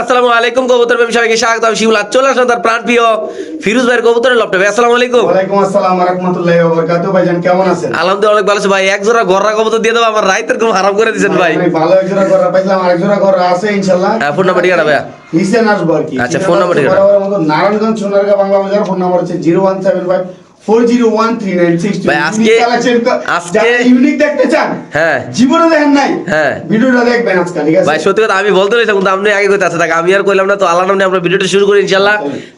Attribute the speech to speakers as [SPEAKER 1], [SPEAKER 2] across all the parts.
[SPEAKER 1] আসসালামু আলাইকুম কবুতর প্রেমী সবাইকে স্বাগত। আমি শিবুল চলে আসলাম তার প্রাণ প্রিয় ফিরোজ ভাইয়ের কবুতরের লপটে ভাই আসসালামু আলাইকুম।
[SPEAKER 2] ওয়ালাইকুম আসসালাম রাহমাতুল্লাহি ওয়া বারাকাতুহু। ভাইজান কেমন আছেন?
[SPEAKER 1] আলহামদুলিল্লাহ অনেক ভালো আছে। ভাই এক জোড়া গররা কবুতর দিয়ে দেবো। আমার রাইতের খুব হারাম করে দিয়েছেন ভাই।
[SPEAKER 2] আমি ভালো এক জোড়া করা পাইলাম। আরেক জোড়া করা আছে ইনশাআল্লাহ।
[SPEAKER 1] হ্যাঁ, ফোন নাম্বার ঠিকানা ভাইয়া।
[SPEAKER 2] হিসেন আসব আর কি।
[SPEAKER 1] আচ্ছা, ফোন নাম্বার ঠিকানা।
[SPEAKER 2] নারায়ণগঞ্জ সোনারগাঁ বাংলা বাজার। ফোন নাম্বার হচ্ছে জিরো ওয়ান সেভেন ফাইভ
[SPEAKER 1] আজকে- আজকে-
[SPEAKER 2] ইউনিক দেখতে চান
[SPEAKER 1] হ্যাঁ।
[SPEAKER 2] জীবনে দেখেন নাই
[SPEAKER 1] হ্যাঁ।
[SPEAKER 2] ভিডিওটা দেখবেন আজকে ঠিক আছে?
[SPEAKER 1] ভাই সত্যি কথা আমি বলতে রয়েছে কিন্তু আপনি আগে কইতে আছে আমি আর কইলাম না তো আল্লাহ নামে আমরা ভিডিওটা শুরু করি ইনশাল্লাহ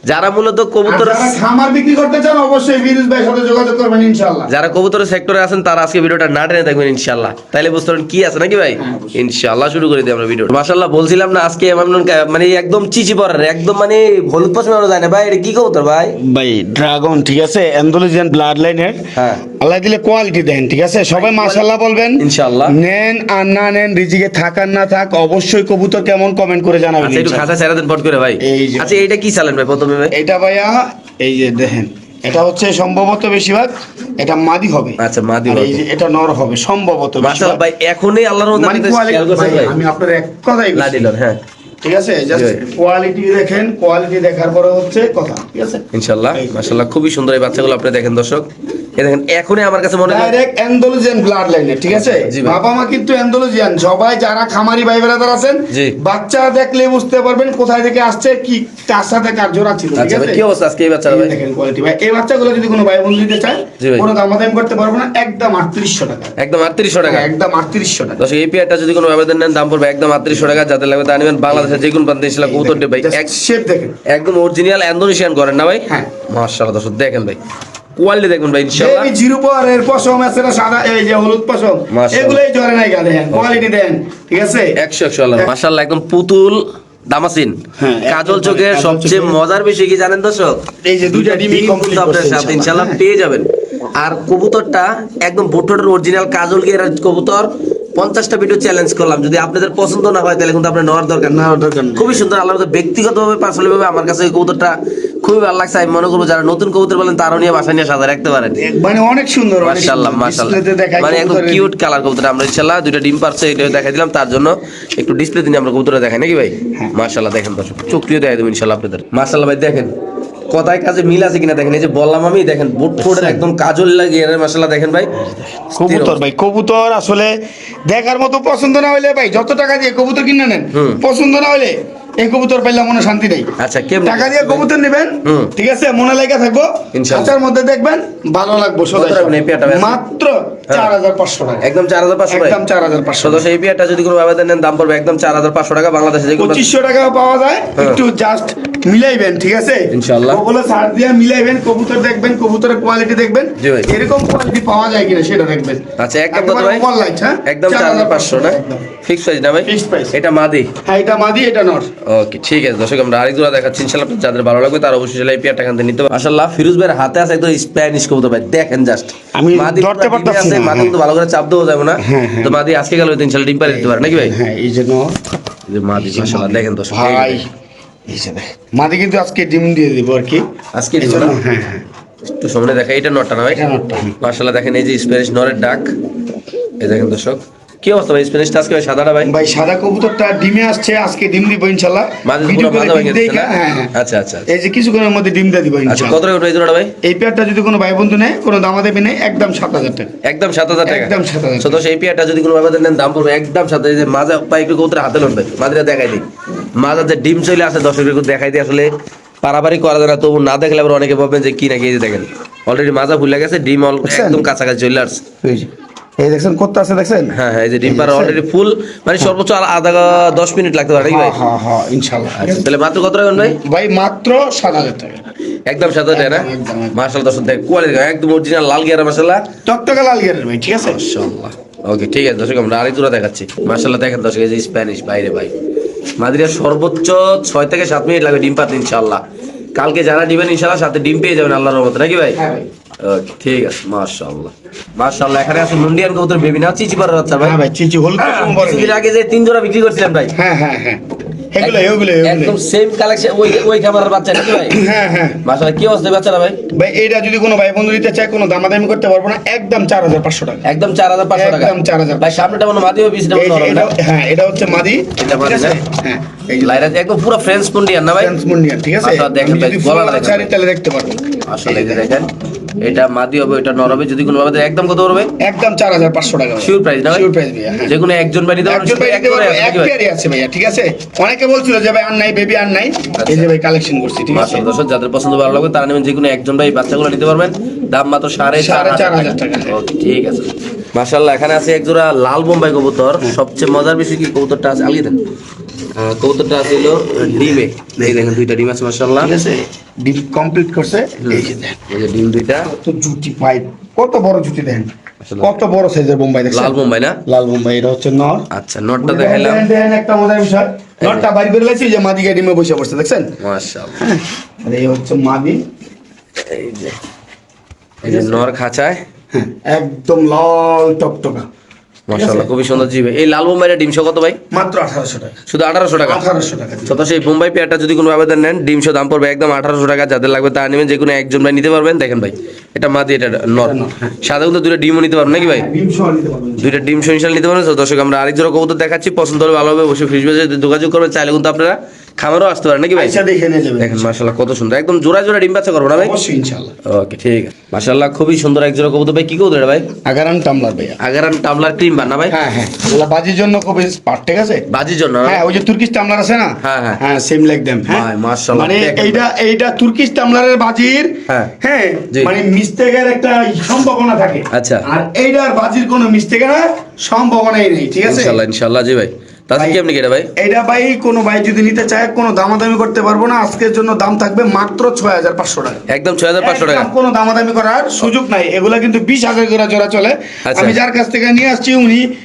[SPEAKER 1] যারা মূলত কবুতর
[SPEAKER 2] যারা খামার বিক্রি করতে চান অবশ্যই বিরুজ ভাইয়ের সাথে যোগাযোগ করবেন ইনশাআল্লাহ।
[SPEAKER 1] যারা কবুতরের সেক্টরে আছেন তারা আজকে ভিডিওটা না টেনে দেখবেন ইনশাল্লাহ তাইলে বুঝতে পারেন কি আছে নাকি ভাই? ইনশাল্লাহ শুরু করে দিই আমরা ভিডিও মাশাল্লাহ বলছিলাম না আজকে এমন মানে একদম চিচি পড়ার একদম মানে হলুদ পছন্দ যায় না ভাই এটা কি কবুতর ভাই?
[SPEAKER 3] ভাই ড্রাগন ঠিক আছে? অ্যান্ডোলজিয়ান ব্লাড লাইনের। আল্লাহ দিলে কোয়ালিটি দেন ঠিক আছে সবাই মাশাল্লাহ বলবেন
[SPEAKER 1] ইনশাআল্লাহ।
[SPEAKER 3] নেন আর না নেন রিজিকে থাক আর না থাক অবশ্যই কবুতর কেমন কমেন্ট করে জানাবেন
[SPEAKER 1] আচ্ছা একটু। খাঁচা ছেড়ে দেন পট করে ভাই আচ্ছা এইটা কি চালেন ভাই প্রথমে
[SPEAKER 3] এটা ভাইয়া এই যে দেখেন এটা হচ্ছে সম্ভবত বেশিরভাগ এটা মাদি হবে
[SPEAKER 1] আচ্ছা, মাদি হবে।
[SPEAKER 3] এটা নর হবে সম্ভবত
[SPEAKER 1] মাশাআল্লাহ ভাই এখনই আল্লাহর
[SPEAKER 3] মানে আমি আপনার এক কথাই।
[SPEAKER 1] হ্যাঁ মনে হয় ভাই
[SPEAKER 3] বাচ্চা দেখলে বুঝতে পারবেন কোথায় থেকে আসছে কি কার সাথে কার জোড়া ছিল
[SPEAKER 1] আচ্ছা
[SPEAKER 3] আছে
[SPEAKER 1] কি অবস্থা আজকে এই বাচ্চারা
[SPEAKER 3] এই
[SPEAKER 1] ভাই
[SPEAKER 3] ভাই বাচ্চাগুলো যদি কোনো ভাই বন্ধু নিতে চায়
[SPEAKER 1] ভাই।
[SPEAKER 3] কোনো দামাদামি করতে পারব না একদম আটত্রিশশো টাকা
[SPEAKER 1] একদম আটত্রিশশো টাকা
[SPEAKER 3] একদম আটত্রিশশো টাকা
[SPEAKER 1] দর্শক এই পেয়ারটা যদি কোনো আবেদন নেন দাম পড়বে একদম আটত্রিশশো টাকা যাতে লাগবে তা নেবেন বাংলাদেশের যে কোনো প্রান্তে ইনশাল্লাহ কবুতর ভাই এক
[SPEAKER 3] শেপ দেখেন।
[SPEAKER 1] একদম অরিজিনাল ইন্দোনেশিয়ান করেন না ভাই?
[SPEAKER 3] হ্যাঁ।
[SPEAKER 1] মাশাআল্লাহ দর্শক দেখেন ভাই। কোয়ালিটি দেখুন ভাই ইনশাআল্লাহ
[SPEAKER 3] এই জিরো পাওয়ারের পশম আছে না সাদা এই যে হলুদ পশম। এগুলোই জরে নাই গা দেখেন কোয়ালিটি দেন ঠিক আছে?
[SPEAKER 1] একশো একশো আল্লাহ মাশাআল্লাহ একদম পুতুল দামাসিন।
[SPEAKER 3] হ্যাঁ,
[SPEAKER 1] কাজল
[SPEAKER 3] ভাই,
[SPEAKER 1] চোখের সবচেয়ে মজার বিষয় কি জানেন দর্শক?
[SPEAKER 3] এই যে দুইটা
[SPEAKER 1] ডিম আপনার সাথে
[SPEAKER 3] ইনশাআল্লাহ।
[SPEAKER 1] পেয়ে যাবেন। আর কবুতরটা একদম বোটোটের অরিজিনাল কাজল গিয়ার কবুতর। পঞ্চাশটা ভিডিও চ্যালেঞ্জ করলাম। যদি আপনাদের পছন্দ না হয় তাহলে কিন্তু আপনার নেওয়ার দরকার
[SPEAKER 3] নেওয়ার দরকার
[SPEAKER 1] খুবই সুন্দর আল্লাহ ব্যক্তিগতভাবে পার্সোনালি ভাবে আমার কাছে এই কবুতরটা খুবই ভালো লাগছে। আমি মনে করব যারা নতুন কবুতর বলেন তারও নিয়ে বাসা নিয়ে সাজা রাখতে পারেন।
[SPEAKER 3] মানে অনেক সুন্দর
[SPEAKER 1] মাশাআল্লাহ মাশাআল্লাহ। মানে একদম কিউট কালার কবুতর আমরা ইনশাআল্লাহ দুইটা ডিম পারছে এটা দেখাই দিলাম। তার জন্য একটু ডিসপ্লে দিন আমরা কবুতরটা দেখাই নাকি ভাই?
[SPEAKER 3] হ্যাঁ।
[SPEAKER 1] মাশাআল্লাহ দেখেন দর্শক চোখটিও দেখাই দেবো ইনশাআল্লাহ আপনাদের। মাশাআল্লাহ ভাই দেখেন। কথায় কাজে মিল আছে কিনা দেখেন এই যে বললাম আমি দেখেন বুট ফুটের একদম কাজল লাগে এর মশলা দেখেন ভাই।
[SPEAKER 3] কবুতর ভাই কবুতর আসলে দেখার মতো পছন্দ না হলে ভাই যত টাকা দিয়ে কবুতর কিনে নেন পছন্দ না হলে এই কবুতর পাইলাম মনে শান্তি নেই।
[SPEAKER 1] আচ্ছা কেমন?
[SPEAKER 3] টাকা দিয়ে কবুতর নেবেন ঠিক আছে? মনে লাগা থাকব খাঁচার মধ্যে দেখবেন ভালো লাগবো
[SPEAKER 1] কত?
[SPEAKER 3] মাত্র চার হাজার পাঁচশো টাকা।
[SPEAKER 1] একদম চার হাজার পাঁচশো
[SPEAKER 3] একদম চার হাজার পাঁচশো
[SPEAKER 1] দশ এই পেয়ারটা যদি কোনো আবেদন নেন দাম পড়বে একদম চার হাজার পাঁচশো টাকা। বাংলাদেশে
[SPEAKER 3] পঁচিশশো টাকা পাওয়া যায়
[SPEAKER 1] হ্যাঁ।
[SPEAKER 3] একটু জাস্ট মিলাইবেন ঠিক আছে?
[SPEAKER 1] ইনশাআল্লাহ।
[SPEAKER 3] ওগুলো দিয়ে মিলাইবেন কবুতর দেখবেন কবুতরের কোয়ালিটি দেখবেন। এরকম কোয়ালিটি পাওয়া যায় কিনা সেটা দেখবেন।
[SPEAKER 1] আচ্ছা একদম কত ভাই।
[SPEAKER 3] হ্যাঁ?
[SPEAKER 1] একদম চার হাজার পাঁচশো না? ফিক্স প্রাইস না ভাই?
[SPEAKER 3] Fixed price।
[SPEAKER 1] এটা মাদি।
[SPEAKER 3] হ্যাঁ এটা মাদি এটা নর।
[SPEAKER 1] ওকে ঠিক আছে। দর্শক আমরা আরেক জোড়া দেখাচ্ছি। ইনশাআল্লাহ যাদের ভালো লাগবে তারা অবশ্যই এই পেয়ারটা এখান থেকে নিতে পারবে মাশাআল্লাহ ফিরোজ ভাইয়ের হাতে আছে একদম স্প্যানিশ কবুতর ভাই। দেখেন জাস্ট
[SPEAKER 3] আমি ধরতে
[SPEAKER 1] পুরা ডিমে
[SPEAKER 3] পারতাছি না,
[SPEAKER 1] মাদি
[SPEAKER 3] হ্যাঁ।
[SPEAKER 1] কিন্তু ভালো করে চাপ দেওয়া যাবে না।
[SPEAKER 3] হ্যাঁ, হ্যাঁ।
[SPEAKER 1] তো মাদি আজকে গেল ইনশাআল্লাহ ডিম পারে দিতে পারে নাকি ভাই?
[SPEAKER 3] হ্যাঁ এই যে নর
[SPEAKER 1] এই যে মাদি মাশাআল্লাহ দেখেন দর্শক
[SPEAKER 3] ভাই এই যে দেখ মাদি কিন্তু আজকে ডিম দিয়ে দিব আর কি।
[SPEAKER 1] আজকে দিব?
[SPEAKER 3] হ্যাঁ হ্যাঁ।
[SPEAKER 1] একটু সামনে দেখা এটা নটটা না ভাই? মাশাআল্লাহ দেখেন এই যে স্প্যানিশ নরের ডাক। এই দেখেন দর্শক। কি অবস্থা ভাই? স্প্যানিশটা আজকে ভাই সাদাটা ভাই?
[SPEAKER 3] ভাই সাদা কবুতরটা ডিমে আসছে আজকে ডিম দিব ভিডিও করে
[SPEAKER 1] না?
[SPEAKER 3] হ্যাঁ হ্যাঁ।
[SPEAKER 1] আচ্ছা আচ্ছা আচ্ছা।
[SPEAKER 3] এই যে কিছুক্ষণের মধ্যে ডিম দিয়ে দিব
[SPEAKER 1] আচ্ছা কত টাকা জোড়াটা ভাই?
[SPEAKER 3] এই পেয়ারটা যদি কোনো ভাই বন্ধু নেয় কোনো দামা দেবে নেই একদম সাত হাজার টাকা।
[SPEAKER 1] একদম সাত হাজার টাকা।
[SPEAKER 3] একদম 7,000
[SPEAKER 1] তো দোষ এই পেয়ারটা যদি কোনো আবেদন নেন দাম পড়বে একদম সাত হাজার। মাজা পাই একটু কৌতরে হাতে মাদিরা দেখাই দিই। মাজার যে ডিম চলে আসে দর্শকের একটু দেখাই দিই। আসলে পারাপারি করা যায় না তবু না দেখলে আবার অনেকে ভাববেন যে কি নাকি এই যে দেখেন। অলরেডি মাজা ভুলে গেছে ডিম? একদম কাছাকাছি চলে আসছে।
[SPEAKER 3] এই দেখছেন কত আছে দেখছেন?
[SPEAKER 1] হ্যাঁ হ্যাঁ এই যে ডিম অলরেডি ফুল মানে সর্বোচ্চ আর আধা দশ মিনিট লাগতে পারে ভাই?
[SPEAKER 3] হ্যাঁ হ্যাঁ হ্যাঁ ইনশাল্লাহ।
[SPEAKER 1] আচ্ছা তাহলে মাত্র কত রাখবেন ভাই?
[SPEAKER 3] ভাই মাত্র সাত হাজার টাকা।
[SPEAKER 1] একদম সাত হাজার টাকা না। মার্শাল দর্শক দেখ কোয়ালিটি একদম অরিজিনাল লাল গিয়ার মার্শাল্লাহ
[SPEAKER 3] টকটকা লাল গিয়ারের ভাই ঠিক আছে?
[SPEAKER 1] মাশাআল্লাহ। ওকে ঠিক আছে দর্শক আমরা আরেক জোড়া দেখাচ্ছি। মাশাআল্লাহ দেখেন দর্শক এই যে স্প্যানিশ বাইরে ভাই। মাদিরা সর্বোচ্চ ছয় থেকে সাত মিনিট লাগবে ডিম ইনশাআল্লাহ। কালকে যারা দিবেন ইনশাআল্লাহ সাথে ডিম পেয়ে যাবেন আল্লাহর রহমতে নাকি ভাই?
[SPEAKER 3] হ্যাঁ ভাই।
[SPEAKER 1] ওকে ঠিক আছে মাশাআল্লাহ। মাশাআল্লাহ এখানে আছে মুন্ডিয়ান কবুতর বেবি। না চিচি বাচ্চা ভাই।
[SPEAKER 3] হ্যাঁ ভাই চিচি পশম বলে
[SPEAKER 1] কিছুদিন আগে যে তিন জোড়া বিক্রি ভাই।
[SPEAKER 3] হ্যাঁ হ্যাঁ হ্যাঁ। এগুলো এগুলো
[SPEAKER 1] একদম সেম কালেকশন ওই ওই ক্যামেরার বাচ্চা নাকি ভাই?
[SPEAKER 3] হ্যাঁ হ্যাঁ।
[SPEAKER 1] মাশাআল্লাহ কি অবস্থা বাচ্চারা ভাই?
[SPEAKER 3] ভাই এইটা যদি কোনো ভাই বন্ধু নিতে চায় কোনো দামাদামি করতে পারব না একদম চার হাজার পাঁচশো টাকা।
[SPEAKER 1] একদম চার হাজার পাঁচশো টাকা।
[SPEAKER 3] একদম 4,500
[SPEAKER 1] ভাই সামনেটা মনে মাদি হবে পিছটা মনে হবে
[SPEAKER 3] হ্যাঁ এটা হচ্ছে মাদি
[SPEAKER 1] এটা মাদি?
[SPEAKER 3] হ্যাঁ এই যে
[SPEAKER 1] লাইরা একদম পুরো ফ্রেন্ডস মুন্ডিয়ান না ভাই?
[SPEAKER 3] ফ্রান্স মুন্ডিয়ান, ঠিক আছে?
[SPEAKER 1] দেখেন ভাই, গলাটা দেখেন
[SPEAKER 3] তাহলে দেখতে পারব।
[SPEAKER 1] আসলে দেখেন। এটা মাদি হবে এটা নর হবে যদি কোনো ভাবে একদম কত পড়বে?
[SPEAKER 3] একদম চার হাজার পাঁচশো টাকা
[SPEAKER 1] শিওর প্রাইস না
[SPEAKER 3] শিওর প্রাইস ভাইয়া হ্যাঁ।
[SPEAKER 1] যে কোনো একজন বাড়ি
[SPEAKER 3] একজন দিতে পারব, এক পেয়ারই আছে ভাইয়া ঠিক আছে? অনেকে বলছিল যে ভাই আর নাই বেবি আর নাই। এই যে ভাই কালেকশন করছি ঠিক আছে?
[SPEAKER 1] দর্শক যাদের পছন্দ ভালো লাগবে তারা নেবেন যে কোনো একজন ভাই বাচ্চাগুলো নিতে পারবেন। দাম মাত্র সাড়ে
[SPEAKER 3] সাড়ে
[SPEAKER 1] চার
[SPEAKER 3] চার
[SPEAKER 1] হাজার
[SPEAKER 3] হাজার
[SPEAKER 1] টাকা
[SPEAKER 3] টাকা।
[SPEAKER 1] ঠিক আছে। মাশাআল্লাহ এখানে আছে এক জোড়া লাল বোম্বাই কবুতর। সবচেয়ে মজার বিষয় কি কবুতরটা আছে? আলিয়ে দেন। কবুতরটা ছিল ডিমে। এই দেখেন দুইটা ডিম আছে মাশাআল্লাহ।
[SPEAKER 3] ঠিক আছে? ডিপ কমপ্লিট করছে? এই যে
[SPEAKER 1] এই যে ডিম দুইটা।
[SPEAKER 3] কত জুটি পাইপ কত বড় জুটি দেন কত বড় সাইজের বোম্বাই দেখছেন?
[SPEAKER 1] লাল বোম্বাই না?
[SPEAKER 3] লাল বোম্বাই এটা হচ্ছে নর।
[SPEAKER 1] আচ্ছা নটটা দেখাইলাম।
[SPEAKER 3] দেখেন, দেখেন, একটা মজার বিষয়। নটটা বাইর করে লাইছি যে মাদি গাড়ি বসে পড়ছে দেখছেন?
[SPEAKER 1] মাশাআল্লাহ।
[SPEAKER 3] হ্যাঁ। আর এই হচ্ছে মাদি।
[SPEAKER 1] এই যে। এই যে নর খাঁচায়।
[SPEAKER 3] হ্যাঁ একদম লাল টকটকা।
[SPEAKER 1] মাশাআল্লাহ। খুবই সুন্দর জিবে। এই লাল বোম্বাইটা ডিমশো কত ভাই?
[SPEAKER 3] মাত্র আঠারোশো টাকা।
[SPEAKER 1] শুধু আঠারোশো টাকা?
[SPEAKER 3] আঠারোশো টাকা দিয়ে।
[SPEAKER 1] সেই বোম্বাই পেয়ারটা যদি কোনো আবেদন নেন ডিমশো দাম পড়বে একদম আঠারোশো টাকা। যাদের লাগবে তা নেবেন যে কোনো একজন ভাই নিতে পারবেন। দেখেন ভাই এটা মাদি এটা নর।
[SPEAKER 3] হ্যাঁ।
[SPEAKER 1] দুটো ডিমও নিতে পারবেন নাকি ভাই?
[SPEAKER 3] সহ নিতে পারবেন।
[SPEAKER 1] দুইটা ডিম সহিংসাল নিতে পারবেন। তো দর্শক আমরা আরেক জোড়া কবুতর দেখাচ্ছি। পছন্দ হলে ভালো হবে অবশ্যই ফ্রিজ যোগাযোগ করবেন। চাইলে কিন্তু আপনারা খামারও আসতে পারে নাকি ভাই?
[SPEAKER 3] দেখে নিয়ে যাবেন
[SPEAKER 1] দেখেন মার্শাল্লাহ কত সুন্দর। একদম জোড়া জোড়া ডিম বাচ্চা করব না ভাই?
[SPEAKER 3] অবশ্যই
[SPEAKER 1] ওকে ঠিক আছে। মার্শাল্লাহ খুবই সুন্দর এক জোড়া কবুতর। ভাই কি কবুতর এটা ভাই?
[SPEAKER 3] আগারান টামলার ভাইয়া।
[SPEAKER 1] আগারান টাবলার ক্রিম বানা ভাই?
[SPEAKER 3] হ্যাঁ হ্যাঁ। বাজির জন্য খুবই স্পার্ট ঠিক আছে?
[SPEAKER 1] বাজির জন্য
[SPEAKER 3] হ্যাঁ। ওই যে তুর্কিশ টামলার আছে না?
[SPEAKER 1] হ্যাঁ, হ্যাঁ।
[SPEAKER 3] হ্যাঁ সেম লাইক দেম হ্যাঁ?
[SPEAKER 1] ভাই, মাশাআল্লাহ,
[SPEAKER 3] মানে এইটা এইটা তুর্কিশ টামলারের বাজির
[SPEAKER 1] হ্যাঁ।
[SPEAKER 3] হ্যাঁ। মানে মিস্টেকের একটা সম্ভাবনা থাকে।
[SPEAKER 1] আচ্ছা।
[SPEAKER 3] আর এইটার বাজির কোনো মিস্টেকের সম্ভাবনাই নেই ঠিক আছে?
[SPEAKER 1] ইনশাল্লাহ ইনশাল্লাহ জি ভাই। তাহলে
[SPEAKER 3] ভাই-
[SPEAKER 1] কেমনি কেটে ভাই?
[SPEAKER 3] এইটা ভাই কোনো ভাই যদি নিতে চায় কোনো দামাদামি করতে পারব না। আজকের জন্য দাম থাকবে মাত্র ছয় হাজার পাঁচশো টাকা।
[SPEAKER 1] একদম ছয় হাজার পাঁচশো টাকা।
[SPEAKER 3] কোনো দামাদামি করার সুযোগ নাই। এগুলা কিন্তু বিশ হাজার করে জোড়া চলে।
[SPEAKER 1] আচ্ছা।
[SPEAKER 3] আমি যার কাছ থেকে নিয়ে আসছি উনি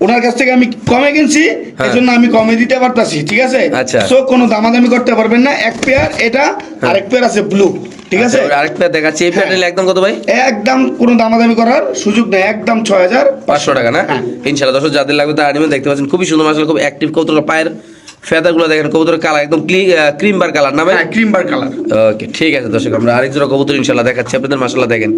[SPEAKER 3] ওনার কাছ থেকে আমি কমে কিনছি
[SPEAKER 1] হ্যাঁ।
[SPEAKER 3] এই জন্য আমি কমে দিতে পারতাছি ঠিক আছে?
[SPEAKER 1] আচ্ছা।
[SPEAKER 3] সো কোনো দামাদামি করতে পারবেন না। এক পেয়ার এটা আর এক পেয়ার আছে ব্লু ঠিক আছে?
[SPEAKER 1] আচ্ছা, আরেকটা দেখাচ্ছি। এই প্যানেল একদম কত ভাই?
[SPEAKER 3] একদম কোনো দামাদামি করার সুযোগ নেই একদম ছয় হাজার
[SPEAKER 1] পাঁচশো টাকা না?
[SPEAKER 3] হ্যাঁ।
[SPEAKER 1] ইনশাল্লাহ দর্শক যাদের লাগবে তারা দেখতে পাচ্ছেন খুবই সুন্দর মাছ খুব অ্যাক্টিভ কবুতর পায়ের ফেদারগুলো দেখেন কবুতরের কালার একদম ক্রিম বার কালার না ভাই?
[SPEAKER 3] ক্রিম বার কালার
[SPEAKER 1] ওকে ঠিক আছে দর্শক আমরা আরেক জোড়া কবুতর ইনশাল্লাহ দেখাচ্ছি। আপনাদের মাসাল্লাহ দেখেন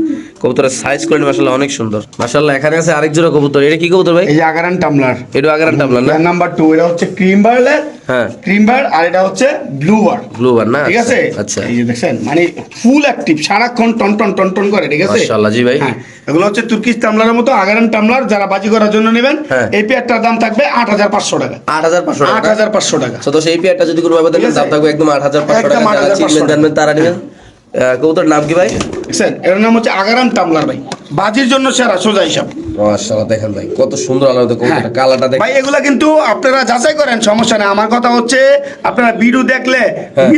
[SPEAKER 1] কবুতরের সাইজ কোয়ালিটি মাসাল্লাহ অনেক সুন্দর। মাসাল্লাহ এখানে আছে আরেক জোড়া কবুতর। এটা কি কবুতর ভাই?
[SPEAKER 3] এই যে আগারান টামলার।
[SPEAKER 1] এটা আগার টাবলার না?
[SPEAKER 3] নাম্বার টু এটা হচ্ছে ক্রিম বার্লের
[SPEAKER 1] হ্যাঁ।
[SPEAKER 3] ক্রিম বার আর এটা হচ্ছে ব্লু বার
[SPEAKER 1] ব্লু বার না?
[SPEAKER 3] ঠিক আছে?
[SPEAKER 1] আচ্ছা।
[SPEAKER 3] এই যে দেখছেন মানে ফুল অ্যাক্টিভ সারাক্ষণ টন টন টন টন করে ঠিক আছে?
[SPEAKER 1] মাশাআল্লাহ জি ভাই।
[SPEAKER 3] হ্যাঁ। এগুলো হচ্ছে তুর্কিশ টামলারের মতো আগারান টামলার যারা বাজি করার জন্য নেবেন
[SPEAKER 1] হ্যাঁ।
[SPEAKER 3] এই পেয়ারটার দাম থাকবে আট হাজার পাঁচশো টাকা।
[SPEAKER 1] আট হাজার পাঁচশো
[SPEAKER 3] আট হাজার পাঁচশো টাকা।
[SPEAKER 1] তো সেই পেয়ারটা যদি কোনো ভাবে দেখেন দাম থাকবে একদম আট হাজার পাঁচশো টাকা যারা
[SPEAKER 3] 8,500
[SPEAKER 1] চিনবেন জানবেন তারা নেবেন। কবুতর নাম কি ভাই?
[SPEAKER 3] দেখছেন এর নাম হচ্ছে আগারান টামলার ভাই। বাজির জন্য সেরা সোজা হিসাব।
[SPEAKER 1] মাশাআল্লাহ দেখেন ভাই কত সুন্দর তো
[SPEAKER 3] হ্যাঁ।
[SPEAKER 1] কবুতরটা কালারটা দেখেন।
[SPEAKER 3] ভাই এগুলা কিন্তু আপনারা যাচাই করেন সমস্যা নেই। আমার কথা হচ্ছে আপনারা ভিডিও দেখলে
[SPEAKER 1] হ্যাঁ।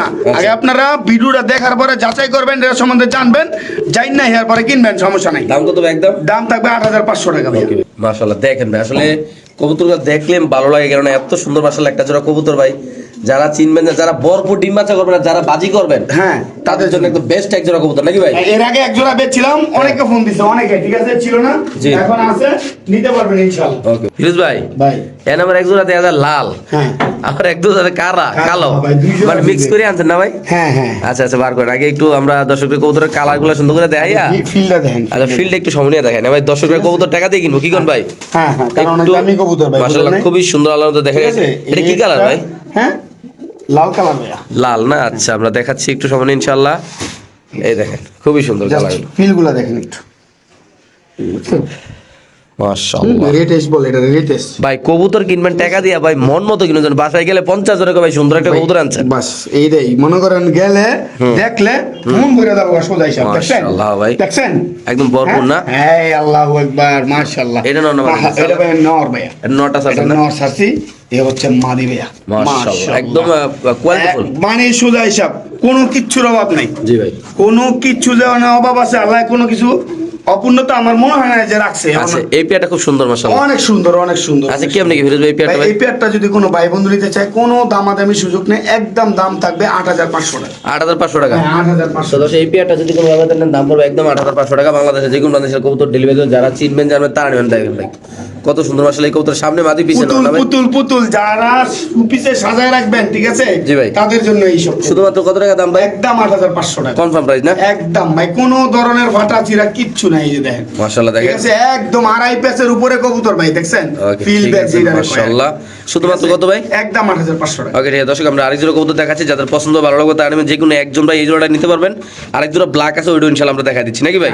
[SPEAKER 3] না। আগে আপনারা ভিডিওটা দেখার পরে যাচাই করবেন এর সম্বন্ধে জানবেন যাই না এর পরে কিনবেন সমস্যা নাই।
[SPEAKER 1] দাম কত একদম?
[SPEAKER 3] দাম থাকবে আট হাজার পাঁচশো টাকা ভাই
[SPEAKER 1] মাশাআল্লাহ দেখেন ভাই আসলে কবুতরগুলো দেখলে ভালো লাগে কেননা এত সুন্দর মাশাআল্লাহ একটা জোড়া কবুতর ভাই। যারা চিনবেন না যারা ভরপুর ডিম বাচ্চা করবেন না যারা বাজি করবেন
[SPEAKER 3] হ্যাঁ।
[SPEAKER 1] তাদের জন্য একদম বেস্ট এক জোড়া কবুতর নাকি ভাই?
[SPEAKER 3] এর আগে এক জোড়া বেচছিলাম অনেকে ফোন দিছে অনেকে ঠিক আছে? ছিল না? এখন আছে নিতে পারবেন ইনশাআল্লাহ
[SPEAKER 1] ওকে ফিরোজ ভাই
[SPEAKER 3] ভাই।
[SPEAKER 1] এর এক জোড়া দেখা যায় লাল।
[SPEAKER 3] হ্যাঁ।
[SPEAKER 1] এক কারা?
[SPEAKER 3] কালো, দুই জোড়া
[SPEAKER 1] মানে মিক্স করে আনছেন না ভাই?
[SPEAKER 3] হ্যাঁ হ্যাঁ।
[SPEAKER 1] আচ্ছা আচ্ছা বার করেন। আগে একটু আমরা দর্শকদের কবুতরের কালারগুলো সুন্দর করে দেখাইয়া
[SPEAKER 3] ফিল্ডটা দেখেন
[SPEAKER 1] আচ্ছা ফিল্ড একটু সময় দেখাই না ভাই দর্শকরা কবুতর টাকা দিয়ে কিনবো কি কোন ভাই?
[SPEAKER 3] হ্যাঁ হ্যাঁ কারণ দামি কবুতর ভাই
[SPEAKER 1] মাশাআল্লাহ খুবই সুন্দর আলো দেখা গেছে। এটা কি কালার ভাই?
[SPEAKER 3] হ্যাঁ? লাল কালার
[SPEAKER 1] লাল না? আচ্ছা আমরা দেখাচ্ছি একটু সময় ইনশাআল্লাহ। এই দেখেন খুবই সুন্দর কালার।
[SPEAKER 3] ফিলগুলা দেখেন একটু।
[SPEAKER 1] ভাই কবুতর কিনবেন টাকা দিয়া ভাই মন মতো কিনুন বাসায় গেলে পঞ্চাশ জনকে ভাই সুন্দর একটা কবুতর আনছেন।
[SPEAKER 3] বাস এইটাই মনে করেন গেলে দেখলে মন ভরে যাব সোজা হিসাব দেখছেন?
[SPEAKER 1] ভাই।
[SPEAKER 3] দেখছেন?
[SPEAKER 1] একদম ভরপুর না?
[SPEAKER 3] হ্যাঁ আল্লাহ একবার মাশাআল্লাহ।
[SPEAKER 1] এটা নর না ভাই?
[SPEAKER 3] আহা, এটা ভাই নর ভাইয়া।
[SPEAKER 1] নটা
[SPEAKER 3] এটা নর সাসি এ হচ্ছে মাদি ভাইয়া।
[SPEAKER 1] মাশাআল্লাহ একদম কোয়ালিটিফুল
[SPEAKER 3] মানে সোজা হিসাব কোনো কিচ্ছুর অভাব নাই।
[SPEAKER 1] জি ভাই।
[SPEAKER 3] কোনো কিচ্ছু দেওয়া না অভাব আছে আল্লাহ কোনো কিছু অপূর্ণতা আমার মনে হয় না যে রাখছে।
[SPEAKER 1] আচ্ছা এই পেয়ারটা খুব সুন্দর মাশাআল্লাহ।
[SPEAKER 3] অনেক সুন্দর অনেক সুন্দর।
[SPEAKER 1] আচ্ছা কি আপনি কি ফিরোজ ভাই পেয়ারটা
[SPEAKER 3] এই পেয়ারটা যদি কোনো ভাই বন্ধু নিতে চায় কোনো দামাদামি সুযোগ নেই একদম দাম থাকবে আট হাজার পাঁচশো টাকা।
[SPEAKER 1] আট হাজার পাঁচশো টাকা?
[SPEAKER 3] হ্যাঁ, আট হাজার পাঁচশো
[SPEAKER 1] তো দর্শক, এই পেয়ারটা যদি কোনো ভাবে নেন দাম পড়বে একদম আট হাজার পাঁচশো টাকা বাংলাদেশে যে কোনো দেশের কবুতর ডেলিভারি যারা চিনবেন জানবেন তারা নেবেন দেখেন ভাই। কত সুন্দর মাসাল্লাহ এই কবুতর সামনে মাদি পিছনে
[SPEAKER 3] পুতুল
[SPEAKER 1] না ভাই?
[SPEAKER 3] পুতুল পুতুল যারা পিছে সাজায় রাখবেন ঠিক আছে?
[SPEAKER 1] জি ভাই।
[SPEAKER 3] তাদের জন্য এই সব
[SPEAKER 1] শুধুমাত্র কত টাকা দাম ভাই?
[SPEAKER 3] একদম আট হাজার পাঁচশো টাকা।
[SPEAKER 1] কনফার্ম প্রাইস না?
[SPEAKER 3] একদম ভাই কোনো ধরনের ফাটা চিরা কিচ্ছু নাই এই যে দেখেন।
[SPEAKER 1] মাশাআল্লাহ দেখেন।
[SPEAKER 3] ঠিক আছে? একদম আড়াই প্যাচের উপরে কবুতর ভাই দেখছেন? ফিল ব্যাগ
[SPEAKER 1] আছে মাশাআল্লাহ। শুধুমাত্র কত ভাই?
[SPEAKER 3] একদম আট হাজার পাঁচশো টাকা।
[SPEAKER 1] ওকে ঠিক আছে দর্শক আমরা আরেক জোড়া কবুতর দেখাচ্ছি যাদের পছন্দ ভালো লাগবে তার নেবেন যে কোনো একজন ভাই এই জোড়াটা নিতে পারবেন। আরেক জোড়া ব্ল্যাক আছে ওইটা ইনশাল্লাহ আমরা দেখা দিচ্ছি নাকি ভাই?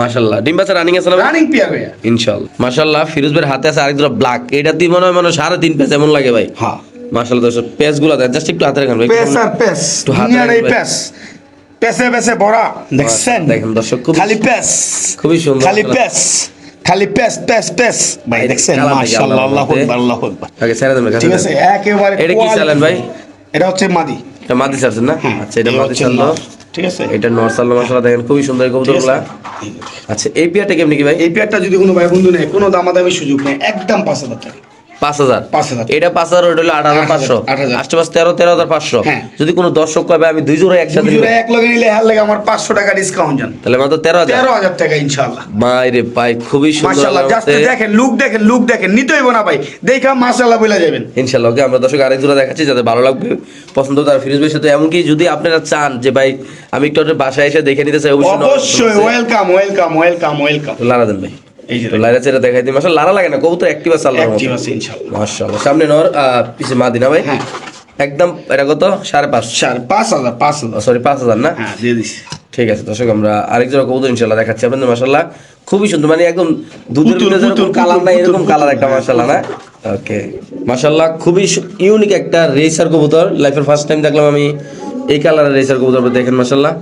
[SPEAKER 1] মাশাআল্লাহ। ডিম বাচ্চা রানিং আছে না ভাই?
[SPEAKER 3] রানিং পিয়ার ভাইয়া।
[SPEAKER 1] ইনশাল্লাহ মাশাআল্লাহ ফিরোজ ভাইয়ের হাতে আছে আরেক জোড়া ব্ল্যাক এটা দিয়ে মনে হয় মানে সাড়ে তিন পেজ এমন লাগে ভাই।
[SPEAKER 3] হ্যাঁ।
[SPEAKER 1] মাশাআল্লাহ দর্শক পেজগুলো দেন জাস্ট একটু হাতে রাখেন ভাই
[SPEAKER 3] পেস আর পেস
[SPEAKER 1] একটু হাতে
[SPEAKER 3] এই পেস পেসে পেসে ভরা। দেখছেন?
[SPEAKER 1] দেখেন দর্শক খুব
[SPEAKER 3] খালি পেস
[SPEAKER 1] খুবই সুন্দর।
[SPEAKER 3] খালি পেস খালি পেস পেস পেস ভাই দেখছেন? মাশাআল্লাহ আল্লাহু আকবার আল্লাহু আকবার।
[SPEAKER 1] ওকে ছেড়ে দেন
[SPEAKER 3] ঠিক আছে একেবারে
[SPEAKER 1] এটা কি চালান ভাই?
[SPEAKER 3] এটা হচ্ছে মাদি।
[SPEAKER 1] এটা মাদি চাচ্ছেন না?
[SPEAKER 3] হ্যাঁ,
[SPEAKER 1] আচ্ছা এটা মাদি
[SPEAKER 3] নর, ঠিক আছে?
[SPEAKER 1] এটা দেখেন খুবই সুন্দর কবুতরগুলা। আচ্ছা এই টা কেমনি কি ভাই?
[SPEAKER 3] এই পেয়ারটা যদি কোনো ভাই বন্ধু নেয় কোনো দামাদামি সুযোগ নেই একদম পাঁচ হাজার টাকা।
[SPEAKER 1] পাঁচ হাজার। এটা পাঁচ হাজার ওটা হলো আট হাজার পাঁচশো।
[SPEAKER 3] আট
[SPEAKER 1] পাঁচ তেরো তেরো হাজার পাঁচশো।
[SPEAKER 3] হ্যাঁ।
[SPEAKER 1] যদি কোনো দর্শক কবে আমি দুই জোড়া একসাথে নিব,
[SPEAKER 3] এক লগে নিলে হার লাগে আমার পাঁচশো টাকা ডিসকাউন্ট যান
[SPEAKER 1] তাহলে মাত্র তেরো হাজার।
[SPEAKER 3] তেরো হাজার টাকা ইনশাল্লাহ
[SPEAKER 1] ভাই খুবই সুন্দর
[SPEAKER 3] দেখেন লুক দেখেন লুক দেখেন নিতে হইব না ভাই। দেখা মাশাল্লাহ বলে যাবেন
[SPEAKER 1] ইনশাল্লাহ ওকে আমরা দর্শক আরেক জোড়া দেখাচ্ছি যাদের ভালো লাগবে পছন্দ তার ফিরোজ ভাই সাথে। এমনকি যদি আপনারা চান যে ভাই আমি একটু বাসায় এসে দেখে নিতে চাই অবশ্যই
[SPEAKER 3] অবশ্যই ওয়েলকাম ওয়েলকাম ওয়েলকাম ওয়েলকাম
[SPEAKER 1] তো লারা দেন ভাই।
[SPEAKER 3] এই যে
[SPEAKER 1] লারা চেরা দেখাই দিই। মাসা লারা লাগে না কবুতর অ্যাক্টিভ আছে আল্লাহর
[SPEAKER 3] অ্যাক্টিভ আছে ইনশাল্লাহ
[SPEAKER 1] মাশাআল্লাহ সামনে নর পিছে মাদিনা ভাই।
[SPEAKER 3] হ্যাঁ।
[SPEAKER 1] একদম এটা কত? সাড়ে পাঁচ।
[SPEAKER 3] চার পাঁচ হাজার পাঁচ হাজার।
[SPEAKER 1] সরি পাঁচ হাজার না?
[SPEAKER 3] হ্যাঁ দিয়ে দিছি।
[SPEAKER 1] ঠিক আছে দর্শক আমরা আরেক জোড়া কবুতর ইনশাল্লাহ দেখাচ্ছি আপনাদের মাশাল্লাহ খুবই সুন্দর মানে একদম দুধের ভিতরে যেরকম কালার নাই এরকম কালার একটা
[SPEAKER 3] হ্যাঁ,
[SPEAKER 1] মাশাল্লাহ না? ওকে মাশাল্লাহ খুবই ইউনিক একটা রেসার কবুতর। লাইফের ফার্স্ট টাইম দেখলাম আমি এই কালারের রেসার কবুতর দেখেন মাশাল্লাহ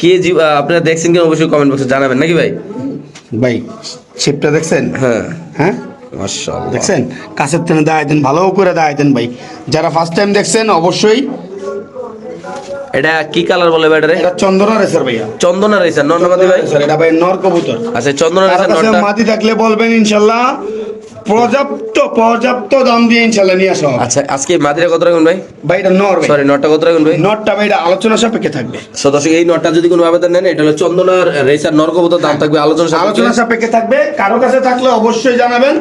[SPEAKER 1] কে জি আপনারা দেখছেন কিনা অবশ্যই কমেন্ট বক্সে জানাবেন নাকি ভাই?
[SPEAKER 3] ভাই শেপটা দেখছেন?
[SPEAKER 1] হ্যাঁ।
[SPEAKER 3] হ্যাঁ? দেখছেন? কাছের থেকে দাঁড়ায় দেন ভালো করে দাঁড়ায় দেন ভাই। যারা ফার্স্ট টাইম দেখছেন অবশ্যই
[SPEAKER 1] এটা কি কালার বলে ব্যাটারে এটা
[SPEAKER 3] চন্দনা রেসার ভাইয়া।
[SPEAKER 1] চন্দনা রেসার নর্নামাদি ভাই?
[SPEAKER 3] স্যার এটা ভাই নর কবুতর।
[SPEAKER 1] আচ্ছা চন্দনা রেসার নরটা।
[SPEAKER 3] মাটি থাকলে বলবেন ইনশাল্লাহ পর্যাপ্ত পর্যাপ্ত দাম দিয়ে ইনশাল্লাহ নিয়ে আসা। হবে
[SPEAKER 1] আচ্ছা আজকে মাদিরা কত রাখুন ভাই?
[SPEAKER 3] ভাই এটা নর
[SPEAKER 1] সরি নটটা কত রাখুন ভাই?
[SPEAKER 3] নটটা ভাই এটা আলোচনা সাপেক্ষে থাকবে।
[SPEAKER 1] সো দর্শক এই নটটা যদি কোনো আবেদন নেন এটা হলো চন্দনার রেসার দাম থাকবে আলোচনা সাপেক্ষে।
[SPEAKER 3] আলোচনা সাপেক্ষে থাকবে। কারও কাছে থাকলে অবশ্যই জানাবেন।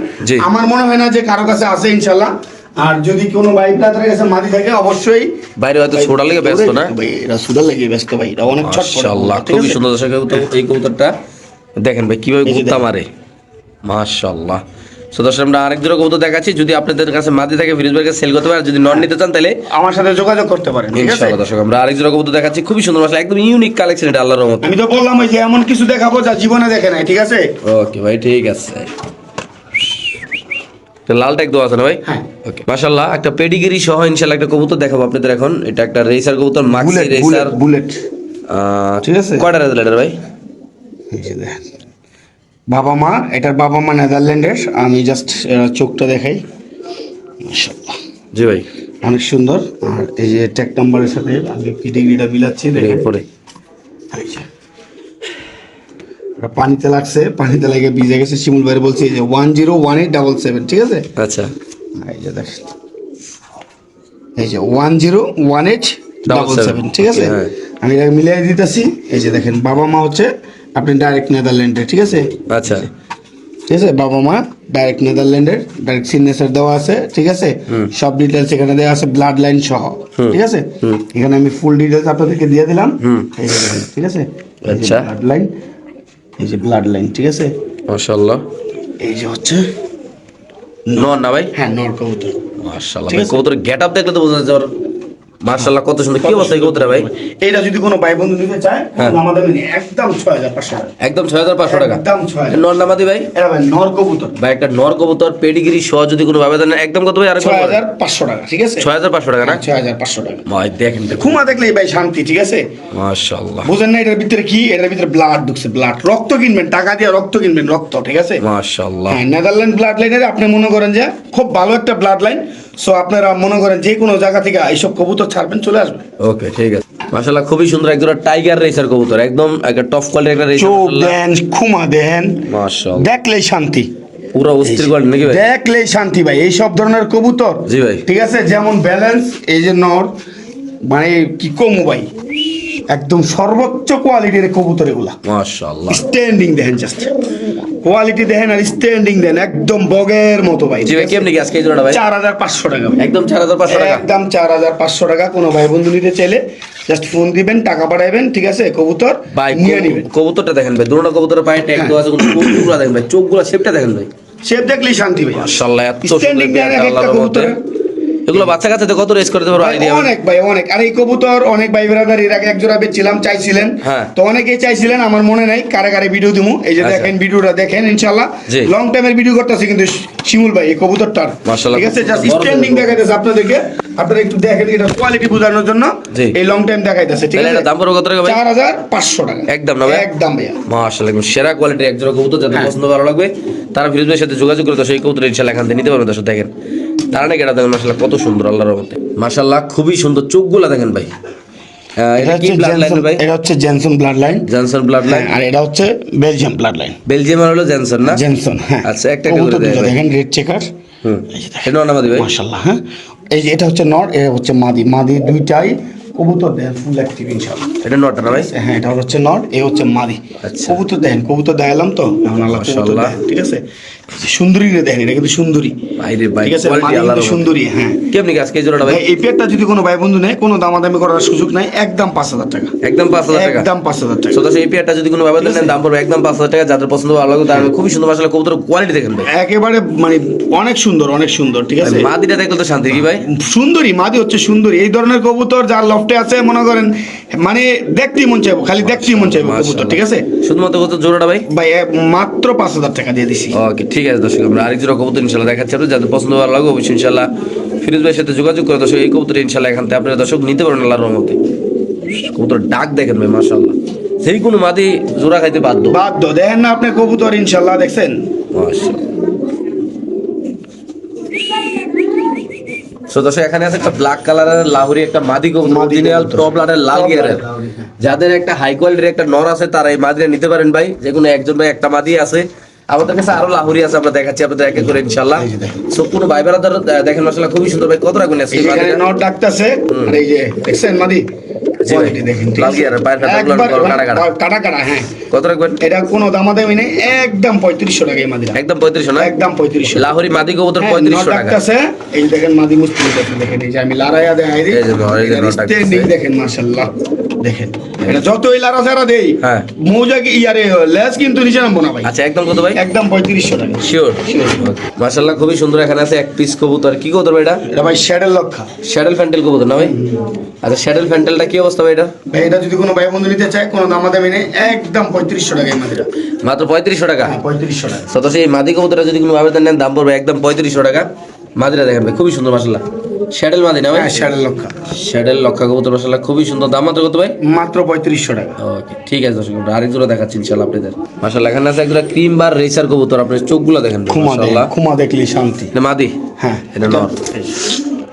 [SPEAKER 3] আমার মনে হয় না যে কারও কাছে আছে ইনশাল্লাহ আর যদি কোনো ভাই ব্রাদারের কাছে মাটি থাকে অবশ্যই
[SPEAKER 1] বাইরে হয়তো ছোড়া লেগে ব্যস্ত না?
[SPEAKER 3] ভাই এটা সুদার লাগে ব্যস্ত ভাই এটা অনেক
[SPEAKER 1] মাশাআল্লাহ খুবই সুন্দর দর্শক এই কবুতরটা। দেখেন ভাই কীভাবে
[SPEAKER 3] দেখেন।
[SPEAKER 1] মারে। মাশাআল্লাহ। সো দর্শক আমরা আরেক কবুতর দেখাচ্ছি। যদি আপনাদের কাছে মাদি থাকে ফিরিজ ভাইকে সেল করতে পারেন যদি নন নিতে চান তাহলে
[SPEAKER 3] আমার সাথে যোগাযোগ করতে পারেন
[SPEAKER 1] ইনশাআল্লাহ দর্শক আমরা আরেক জোড়া কবুতর দেখাচ্ছি। খুবই সুন্দর একদম ইউনিক কালেকশন এটা আল্লাহর রহমতে।
[SPEAKER 3] আমি তো বললাম ওই যে এমন কিছু দেখাবো যা জীবনে দেখে নাই ঠিক আছে?
[SPEAKER 1] ওকে ভাই ঠিক আছে। লালটা একদম আছে না ভাই?
[SPEAKER 3] হ্যাঁ।
[SPEAKER 1] ওকে মাশাআল্লাহ একটা পেডিগিরি সহ একটা কবুতর দেখাবো আপনাদের এখন। এটা একটা রেসার কবুতর মাক্সি রেসার
[SPEAKER 3] বুলেট ঠিক আছে।
[SPEAKER 1] কয়টা রেজাল্ট ভাই?
[SPEAKER 3] এই যে দেখেন। বাবা মা এটার বাবা মা নেদারল্যান্ডের আমি জাস্ট চোখটা দেখাই।
[SPEAKER 1] জি ভাই।
[SPEAKER 3] অনেক সুন্দর। আর এই যে ট্যাগ নাম্বারের সাথে আমি পিডিগ্রিটা মিলাচ্ছি
[SPEAKER 1] পরে।
[SPEAKER 3] পানিতে লাগছে পানিতে লাগে ভিজে গেছে। শিমুল ভাই বলছে এই যে one zero one eight double seven ঠিক আছে?
[SPEAKER 1] আচ্ছা।
[SPEAKER 3] এই যে দেখেন। এই যে one zero one eight double seven ঠিক আছে?
[SPEAKER 1] হ্যাঁ।
[SPEAKER 3] আমি এটা মিলিয়ে দিতেছি। এই যে দেখেন বাবা মা হচ্ছে আপনি ডাইরেক্ট নেদারল্যান্ডে ঠিক আছে?
[SPEAKER 1] আচ্ছা।
[SPEAKER 3] ঠিক আছে? বাবা মা ডাইরেক্ট নেদারল্যান্ডের ডাইরেক্ট সিগনেচার দেওয়া আছে ঠিক আছে? সব ডিটেলস এখানে দেওয়া আছে ব্লাড লাইন সহ ঠিক আছে? এখানে আমি ফুল ডিটেলস আপনাদেরকে দিয়ে দিলাম। ঠিক আছে?
[SPEAKER 1] আচ্ছা।
[SPEAKER 3] ব্লাড লাইন এই যে ব্লাড লাইন ঠিক আছে?
[SPEAKER 1] মাশাআল্লাহ।
[SPEAKER 3] এই যে হচ্ছে
[SPEAKER 1] নর না ভাই?
[SPEAKER 3] হ্যাঁ নর কবুতর।
[SPEAKER 1] মাশাআল্লাহ। কবুতর গেটআপ দেখলে তো বোঝা যাচ্ছে ওর মাশাআল্লাহ কত সুন্দর। কি অবস্থা ভাই?
[SPEAKER 3] এইটা যদি কোনো ভাই বন্ধু নিতে চায়
[SPEAKER 1] হ্যাঁ।
[SPEAKER 3] আমাদের একদম ছয় হাজার পাঁচশো টাকা।
[SPEAKER 1] একদম ছয় হাজার পাঁচশো টাকা?
[SPEAKER 3] একদম ছয় হাজার।
[SPEAKER 1] নর নামাদি ভাই?
[SPEAKER 3] এটা ভাই নর কবুতর।
[SPEAKER 1] ভাই একটা নর কবুতর পেডিগিরি সহ যদি কোনো আবেদন নেন, একদম কত ভাই? আর
[SPEAKER 3] ছয় হাজার পাঁচশো টাকা ঠিক আছে?
[SPEAKER 1] ছয় হাজার পাঁচশো টাকা না?
[SPEAKER 3] ছয় হাজার পাঁচশো টাকা।
[SPEAKER 1] ভাই দেখেন
[SPEAKER 3] দেখলেই ভাই শান্তি ঠিক আছে?
[SPEAKER 1] মাশাআল্লাহ।
[SPEAKER 3] বুঝেন না এটার ভিতরে কি? এটার ভিতরে ব্লাড ঢুকছে ব্লাড রক্ত কিনবেন টাকা দিয়ে রক্ত কিনবেন রক্ত ঠিক আছে?
[SPEAKER 1] মাশাআল্লাহ।
[SPEAKER 3] হ্যাঁ নেদারল্যান্ড ব্লাড লাইনের আপনি মনে করেন যে খুব ভালো একটা ব্লাড লাইন সো আপনারা মনে করেন যে কোনো জায়গা থেকে এইসব কবুতর ছাড়বেন চলে আসবে
[SPEAKER 1] ওকে ঠিক আছে। মাশাআল্লাহ খুবই সুন্দর একজোড়া টাইগার রেসার কবুতর একদম একটা টপ কোয়ালিটির একটা রেসার
[SPEAKER 3] চোখ দেন খুমা দেন।
[SPEAKER 1] মাশাআল্লাহ।
[SPEAKER 3] দেখলেই শান্তি।
[SPEAKER 1] পুরো অস্থির কোয়ালিটি নাকি ভাই?
[SPEAKER 3] দেখলেই শান্তি ভাই এই সব ধরনের কবুতর।
[SPEAKER 1] জি ভাই।
[SPEAKER 3] ঠিক আছে যেমন ব্যালেন্স এই যে নর মানে কি কমু ভাই? একদম সর্বোচ্চ কোয়ালিটির কবুতর এগুলা।
[SPEAKER 1] মাশাআল্লাহ।
[SPEAKER 3] স্ট্যান্ডিং দেখেন জাস্ট কোয়ালিটি দেখেন আর স্ট্যান্ডিং দেন একদম বগের মতো ভাই
[SPEAKER 1] জি ভাই কেমনি আজকে এই জোড়াটা ভাই?
[SPEAKER 3] চার হাজার পাঁচশো টাকা ভাই।
[SPEAKER 1] একদম চার হাজার পাঁচশো টাকা।
[SPEAKER 3] একদম চার হাজার পাঁচশো টাকা কোনো ভাই বন্ধু নিতে চাইলে জাস্ট ফোন দিবেন টাকা পাঠাইবেন ঠিক আছে? কবুতর
[SPEAKER 1] ভাই
[SPEAKER 3] নিয়ে নিবেন।
[SPEAKER 1] কবুতরটা দেখেন ভাই দুটো কবুতরের পায়ে ট্যাগ দেওয়া আছে চোখগুলো দেখেন ভাই চোখগুলো শেপটা দেখেন ভাই।
[SPEAKER 3] শেপ দেখলেই শান্তি ভাই।
[SPEAKER 1] মাশাআল্লাহ এত সুন্দর
[SPEAKER 3] একটা। কবুতরের।
[SPEAKER 1] এগুলো বাচ্চা কাচ্চাতে কত রেস করতে পারব আইডিয়া
[SPEAKER 3] অনেক ভাই অনেক। আর এই কবুতর অনেক ভাই বেড়াদার এর আগে এক জোড়া বেচছিলাম চাইছিলেন।
[SPEAKER 1] হ্যাঁ।
[SPEAKER 3] তো অনেকেই চাইছিলেন আমার মনে নাই কারে কারে ভিডিও দিমু। এই যে
[SPEAKER 1] আচ্ছা।
[SPEAKER 3] দেখেন ভিডিওটা দেখেন ইনশাল্লাহ
[SPEAKER 1] জি।
[SPEAKER 3] লং টাইমের ভিডিও করতেছে কিন্তু শিমুল ভাই এই কবুতরটার।
[SPEAKER 1] মাশাআল্লাহ,
[SPEAKER 3] ঠিক আছে জাস্ট স্ট্যান্ডিং। দেখাইতেছে আপনাদেরকে। আপনারা একটু দেখেন এটা কোয়ালিটি বোঝানোর জন্য এই লং টাইম দেখাইতেছে ঠিক আছে?
[SPEAKER 1] এটা দাম পড়বে কত টাকা ভাই?
[SPEAKER 3] চার হাজার পাঁচশো টাকা।
[SPEAKER 1] একদম না ভাই?
[SPEAKER 3] একদম ভাইয়া।
[SPEAKER 1] মাশাআল্লাহ সেরা কোয়ালিটির একজোড়া কবুতর যাদের
[SPEAKER 3] হ্যাঁ।
[SPEAKER 1] পছন্দ ভালো লাগবে তারা ফিরোজ ভাইয়ের সাথে যোগাযোগ করে তো সেই কবুতর ইনশাআল্লাহ এখান থেকে নিতে পারবেন দর্শক দেখেন। তারা নাকি এটা দেখেন মাশাআল্লাহ কত সুন্দর আল্লাহর রহমতে। মাশাআল্লাহ খুবই সুন্দর। চোখগুলো দেখেন ভাই।
[SPEAKER 3] এটা
[SPEAKER 1] কি ব্লাড লাইন ভাই?
[SPEAKER 3] এটা হচ্ছে Jenson blood line
[SPEAKER 1] Johnson blood line
[SPEAKER 3] আর এটা হচ্ছে বেলজিয়াম ব্লাড লাইন
[SPEAKER 1] বেলজিয়ামের হলো জেনসন না?
[SPEAKER 3] জেনসন হ্যাঁ।
[SPEAKER 1] আচ্ছা, একটা করে।
[SPEAKER 3] দেখেন রেড চেকার
[SPEAKER 1] হুম। এটা নামাদি ভাই?
[SPEAKER 3] হ্যাঁ। এই যে এটা হচ্ছে নর এটা হচ্ছে মাদি। মাদি দুইটাই কবুতর দেন ফুল অ্যাক্টিভ ইনশাআল্লাহ।
[SPEAKER 1] এটা নটা না ভাই?
[SPEAKER 3] হ্যাঁ এটা হচ্ছে নর এ হচ্ছে মাদি।
[SPEAKER 1] আচ্ছা।
[SPEAKER 3] কবুতর দেখেন কবুতর দেখালাম তো। এখন আল্লাহ ঠিক আছে? সুন্দরী রে দেখেন এটা কিন্তু সুন্দরী।
[SPEAKER 1] ভাই রে
[SPEAKER 3] ঠিক আছে?
[SPEAKER 1] কোয়ালিটি।
[SPEAKER 3] সুন্দরী হ্যাঁ।
[SPEAKER 1] কেমনি কি আজকে এই জোড়াটা ভাই?
[SPEAKER 3] ভাই, এই পেয়ারটা যদি কোনো ভাই বন্ধু নেয় কোনো দামাদামি করার সুযোগ নাই একদম পাঁচ হাজার টাকা।
[SPEAKER 1] একদম পাঁচ হাজার টাকা।
[SPEAKER 3] একদম পাঁচ হাজার টাকা।
[SPEAKER 1] সো এই পেয়ারটা যদি কোনো ব্যবহার নেন দাম পড়বে একদম পাঁচ হাজার টাকা। যাদের পছন্দ ভালো তার খুবই সুন্দর আসলে কবুতর কোয়ালিটি দেখেন ভাই।
[SPEAKER 3] একেবারে মানে অনেক সুন্দর অনেক সুন্দর ঠিক আছে?
[SPEAKER 1] মাদিটা দেখলে তো শান্তি কি ভাই?
[SPEAKER 3] সুন্দরী মাদি হচ্ছে সুন্দরী। এই ধরনের কবুতর যার লফটে আছে মনে করেন মানে দেখতেই মন চাইব খালি দেখতেই মন চাইব কবুতর ঠিক আছে?
[SPEAKER 1] শুধুমাত্র কত জোড়াটা ভাই?
[SPEAKER 3] ভাই মাত্র পাঁচ হাজার টাকা দিয়ে দিছি।
[SPEAKER 1] ওকে ঠিক আছে দর্শক আমরা আরেক জোড়া কবুতর ইনশাল্লাহ দেখাচ্ছি আপনার যাদের পছন্দ ভালো লাগবে অবশ্যই ইনশাল্লাহ ফিরোজ ভাইয়ের সাথে যোগাযোগ করে দর্শক এই কবুতর ইনশাল্লাহ এখান থেকে আপনারা দর্শক নিতে পারেন আল্লাহর রহমতে। কবুতর ডাক দেখেন ভাই মাশাআল্লাহ। সেই কোনো মাদি জোড়া খাইতে বাধ্য?
[SPEAKER 3] বাধ্য। দেখেন না আপনি কবুতর ইনশাল্লাহ দেখছেন?
[SPEAKER 1] মাশাআল্লাহ। দর্শক এখানে আছে একটা ব্ল্যাক কালারের লাহুরি একটা মাদি অরিজিনাল টপ লাটের লাল
[SPEAKER 3] Top
[SPEAKER 1] গিয়ারের
[SPEAKER 3] লাটের, লাহুরি, হ্যাঁ।
[SPEAKER 1] যাদের একটা হাই কোয়ালিটির একটা নর আছে তারা এই মাদিটা নিতে পারেন ভাই। যে কোনো একজন ভাই একটা মাদি আছে। আমাদের কাছে আরও লাহুরি আছে আমরা দেখাচ্ছি আপনাদের এক করে ইনশাল্লাহ
[SPEAKER 3] এই
[SPEAKER 1] সো কোনো ভাই বেড়াদার দেখেন মাসাল্লাহ খুবই সুন্দর ভাই কত রাখবেন আজকে
[SPEAKER 3] এখানে নট ডাকতেছে আর এই যে দেখছেন মাদি? হ্যাঁ।
[SPEAKER 1] কত রাখবেন?
[SPEAKER 3] এটা কোনো দামাদামি নেই একদম পঁয়ত্রিশশো টাকা এই মাদিরা
[SPEAKER 1] একদম পঁয়ত্রিশশো না?
[SPEAKER 3] একদম পঁয়ত্রিশশো।
[SPEAKER 1] লাহুরি মাদি কবুতর
[SPEAKER 3] হ্যাঁ,
[SPEAKER 1] পঁয়ত্রিশশো টাকা।
[SPEAKER 3] এই দেখেন মাদি মুস্তি দেখেন দেখেন এই যে আমি লারাইয়া দেখাই দিই।
[SPEAKER 1] এই যে নর, এই যে নট ডাকতেছে।
[SPEAKER 3] স্ট্যান্ডিং দেখেন মাশাআল্লাহ। দেখেন। এটা যতই লারা সারা দেই
[SPEAKER 1] হ্যাঁ।
[SPEAKER 3] মৌজা কি ইয়ারে লেস কিন্তু নিচে নামবো না ভাই।
[SPEAKER 1] আচ্ছা একদম কত ভাই?
[SPEAKER 3] একদম পঁয়ত্রিশশো টাকা।
[SPEAKER 1] শিওর মাশাল্লাহ খুবই সুন্দর এখানে আছে এক পিস কবুতর। কি কবুতর ভাই এটা?
[SPEAKER 3] এটা ভাই শ্যাডেল লক্ষা
[SPEAKER 1] শ্যাডেল ফ্যান্টেল কবুতর না ভাই? আচ্ছা শ্যাডেল ফ্যান্টেলটা কি অবস্থা ভাই এটা?
[SPEAKER 3] ভাই এটা যদি কোনো ভাই বন্ধু নিতে চায় কোনো দামাদামি নেই একদম পঁয়ত্রিশশো টাকা এই মাদিরা
[SPEAKER 1] মাত্র পঁয়ত্রিশশো টাকা?
[SPEAKER 3] হ্যাঁ পঁয়ত্রিশশো টাকা।
[SPEAKER 1] মাদি কবুতরটা যদি কোনো আবেদন নেন দাম পড়বে একদম পঁয়ত্রিশশো টাকা। মাদিরা দেখেন ভাই খুবই সুন্দর মাসাল্লাহ শ্যাডেল মাদি না ভাই?
[SPEAKER 3] শ্যাডেল লক্ষা
[SPEAKER 1] শ্যাডেল লক্ষা কবুতর মাসাল্লাহ খুবই সুন্দর। দাম মাত্র কত ভাই?
[SPEAKER 3] মাত্র পঁয়ত্রিশশো টাকা।
[SPEAKER 1] ওকে ঠিক আছে দর্শক আরেক জোড়া দেখাচ্ছি ইনশাল্লাহ আপনাদের। মাসাল্লাহ এখানে আছে একজোড়া ক্রিম বার রেসার কবুতর আপনার চোখগুলো দেখেন।
[SPEAKER 3] খুমা দেখলি শান্তি।
[SPEAKER 1] মাদি?
[SPEAKER 3] হ্যাঁ।
[SPEAKER 1] এটা নর।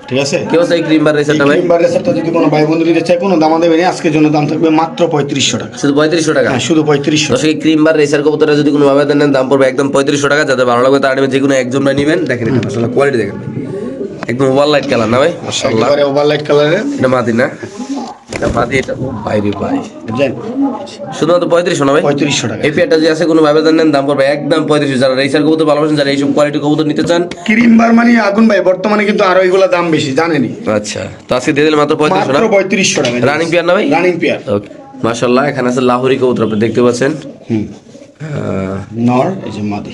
[SPEAKER 3] ঠিক আছে?
[SPEAKER 1] কেউ অবস্থা এই ক্রিম বার রেসারটা ভাই
[SPEAKER 3] ক্রিম রেসারটা যদি কোনো ভাই বন্ধু নিতে চায় কোনো দাম দেবে না আজকের জন্য দাম থাকবে মাত্র পঁয়ত্রিশশো টাকা।
[SPEAKER 1] শুধু পঁয়ত্রিশশো টাকা?
[SPEAKER 3] হ্যাঁ শুধু পঁয়ত্রিশশো
[SPEAKER 1] দর্শক এই ক্রিম বার রেসার কবুতরটা যদি কোনো আবেদন নেন দাম পড়বে একদম পঁয়ত্রিশশো টাকা। যাতে ভালো লাগবে তার যে কোনো একজন নেবেন। দেখেন এটা মাসাল্লাহ কোয়ালিটি দেখেন। একদম ওভার লাইট কালার না ভাই? মাসাল্লাহ
[SPEAKER 3] ওভার লাইট কালারের
[SPEAKER 1] এটা মাদি না? এটা মাদি এটা ও ভাই
[SPEAKER 3] বুঝলেন?
[SPEAKER 1] শুধুমাত্র পঁয়ত্রিশশো না ভাই?
[SPEAKER 3] পঁয়ত্রিশশো টাকা।
[SPEAKER 1] এই পেয়ারটা যে আছে কোনো আবেদন নেন দাম পড়বে একদম পঁয়ত্রিশশো। যারা রেসার কবুতর ভালোবাসেন যারা এইসব কোয়ালিটি কবুতর নিতে চান
[SPEAKER 3] ক্রিম বার মানে আগুন ভাই বর্তমানে কিন্তু আরও এগুলো দাম বেশি জানেনি
[SPEAKER 1] আচ্ছা তো আজকে দিয়ে দিলে মাত্র পঁয়ত্রিশশো না?
[SPEAKER 3] পঁয়ত্রিশশো টাকা।
[SPEAKER 1] রানিং পেয়ার না ভাই?
[SPEAKER 3] রানিং পেয়ার
[SPEAKER 1] ওকে মাশাল্লাহ এখানে আছে লাহোরি কবুতর আপনি দেখতে পাচ্ছেন।
[SPEAKER 3] হুম। নর এই যে মাদি।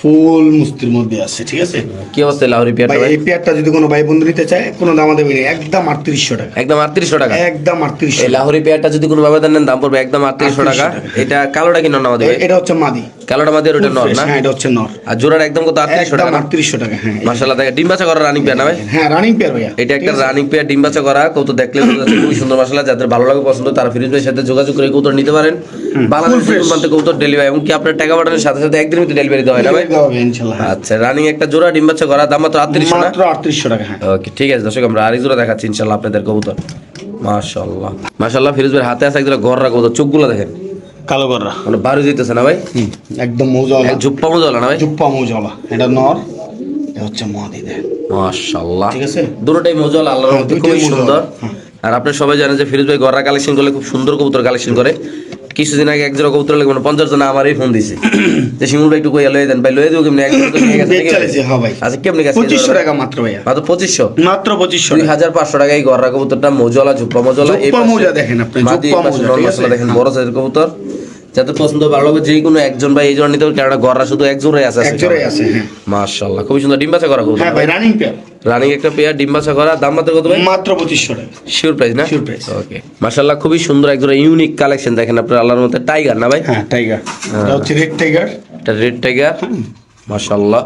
[SPEAKER 3] ফুল মুস্তির মধ্যে আছে ঠিক আছে?
[SPEAKER 1] কি অবস্থা লাহুরি পেয়ারটা
[SPEAKER 3] ভাই
[SPEAKER 1] ভাই?
[SPEAKER 3] এই পেয়ারটা যদি কোনো ভাই বন্ধু নিতে চায় কোনো দামা দেবে না একদম আটত্রিশশো টাকা।
[SPEAKER 1] একদম আটত্রিশশো টাকা?
[SPEAKER 3] একদম আটত্রিশশো
[SPEAKER 1] এই লাহোরি পেয়ারটা যদি কোনো আবেদন নেন দাম পড়বে একদম
[SPEAKER 3] 3800 টাকা।
[SPEAKER 1] এটা কালোটা কি নর না আমাদের
[SPEAKER 3] এটা হচ্ছে মাদি।
[SPEAKER 1] কালোটা আমাদের ওটা নর না?
[SPEAKER 3] হ্যাঁ এটা হচ্ছে নর।
[SPEAKER 1] আর জোড়ার একদম কত আটত্রিশশো
[SPEAKER 3] একদম
[SPEAKER 1] টাকা না?
[SPEAKER 3] আটত্রিশশো টাকা হ্যাঁ
[SPEAKER 1] মাশাল্লাহ দেখে ডিম বাচ্চা করা রানিং পেয়ার না ভাই?
[SPEAKER 3] হ্যাঁ রানিং পেয়ার ভাইয়া।
[SPEAKER 1] এটা একটা রানিং পেয়ার ডিম বাচ্চা করা কৌতো দেখলে খুবই সুন্দর মশলা যাদের ভালো লাগে পছন্দ তারা ফিরোজ ভাইয়ের সাথে যোগাযোগ করে কৌতো নিতে পারেন। বাংলাদেশ
[SPEAKER 3] fresh।
[SPEAKER 1] প্রান্তে ডেলিভারি এবং কি আপনার টাকা পাঠানোর সাথে সাথে একদিনের মধ্যে ডেলিভারি দেওয়া হয় না ভাই?
[SPEAKER 3] দেওয়া হবে ইনশাল্লাহ। হ্যাঁ।
[SPEAKER 1] আচ্ছা রানিং একটা জোড়া ডিম বাচ্চা করা দাম মাত্র আটত্রিশশো
[SPEAKER 3] মাত্র আটত্রিশশো টাকা হ্যাঁ।
[SPEAKER 1] ওকে ঠিক আছে দর্শক আমরা আরেক জোড়া দেখাচ্ছি ইনশাল্লাহ আপনাদের কবুতর। মাশাল্লাহ। মাশাল্লাহ ফিরোজ ভাইয়ের হাতে আছে একজোড়া গররা কবুতর চোখগুলো দেখেন।
[SPEAKER 3] কালো গররা।
[SPEAKER 1] মানে বারো না ভাই?
[SPEAKER 3] একদম মৌজাওয়ালা।
[SPEAKER 1] মজা না ভাই?
[SPEAKER 3] জুপ্পা মৌজাওয়ালা এটা নর এটা হচ্ছে মাদি দেখ।
[SPEAKER 1] মাশাল্লাহ।
[SPEAKER 3] ঠিক আছে?
[SPEAKER 1] দুটোটাই মজা আল্লাহর
[SPEAKER 3] হ্যাঁ,
[SPEAKER 1] খুবই সুন্দর।
[SPEAKER 3] হ্যাঁ।
[SPEAKER 1] আর আপনি সবাই জানেন যে ফিরোজ ভাই গররা কালেকশন করলে খুব সুন্দর কবুতর কালেকশন করে। কিছুদিন আগে এক জোড়া কবুতর লাগবে পঞ্চাশ জন আমারই ফোন দিছে। যে শিমুল ভাই একটু কইয়া লয়ে দেন ভাই লয়ে দেবো কেমনি? এক
[SPEAKER 3] হ্যাঁ
[SPEAKER 1] আচ্ছা কেমনি গেছে
[SPEAKER 3] পঁচিশশো টাকা মাত্র ভাইয়া।
[SPEAKER 1] মাত্র পঁচিশশো?
[SPEAKER 3] মাত্র পঁচিশশো
[SPEAKER 1] দুই হাজার পাঁচশো টাকায় গররা কবুতরটা মজলা ঝুপা মজলা এই
[SPEAKER 3] মজা দেখেন আপনি?
[SPEAKER 1] দেখেন বড় সাইজের কবুতর। যাতে পছন্দ ভালো লাগবে যে কোনো একজন ভাই এই জন্য নিতে পারে কারণ গররা শুধু এক জোড়াই আছে
[SPEAKER 3] এক জোড়াই আছে হ্যাঁ।
[SPEAKER 1] মাশাআল্লাহ খুবই সুন্দর ডিম বাছা করা
[SPEAKER 3] হ্যাঁ ভাই রানিং পেয়ার
[SPEAKER 1] রানিং একটা পেয়ার ডিম বাছা করা দাম মাত্র কত ভাই?
[SPEAKER 3] মাত্র পঁচিশশো টাকা।
[SPEAKER 1] শিওর প্রাইস না?
[SPEAKER 3] Sure price।
[SPEAKER 1] ওকে মাশাআল্লাহ খুবই সুন্দর একজোড়া ইউনিক কালেকশন দেখেন আপনার আল্লাহর মধ্যে টাইগার না ভাই?
[SPEAKER 3] হ্যাঁ টাইগার এটা হচ্ছে রেড টাইগার
[SPEAKER 1] এটা রেড টাইগার মাশাআল্লাহ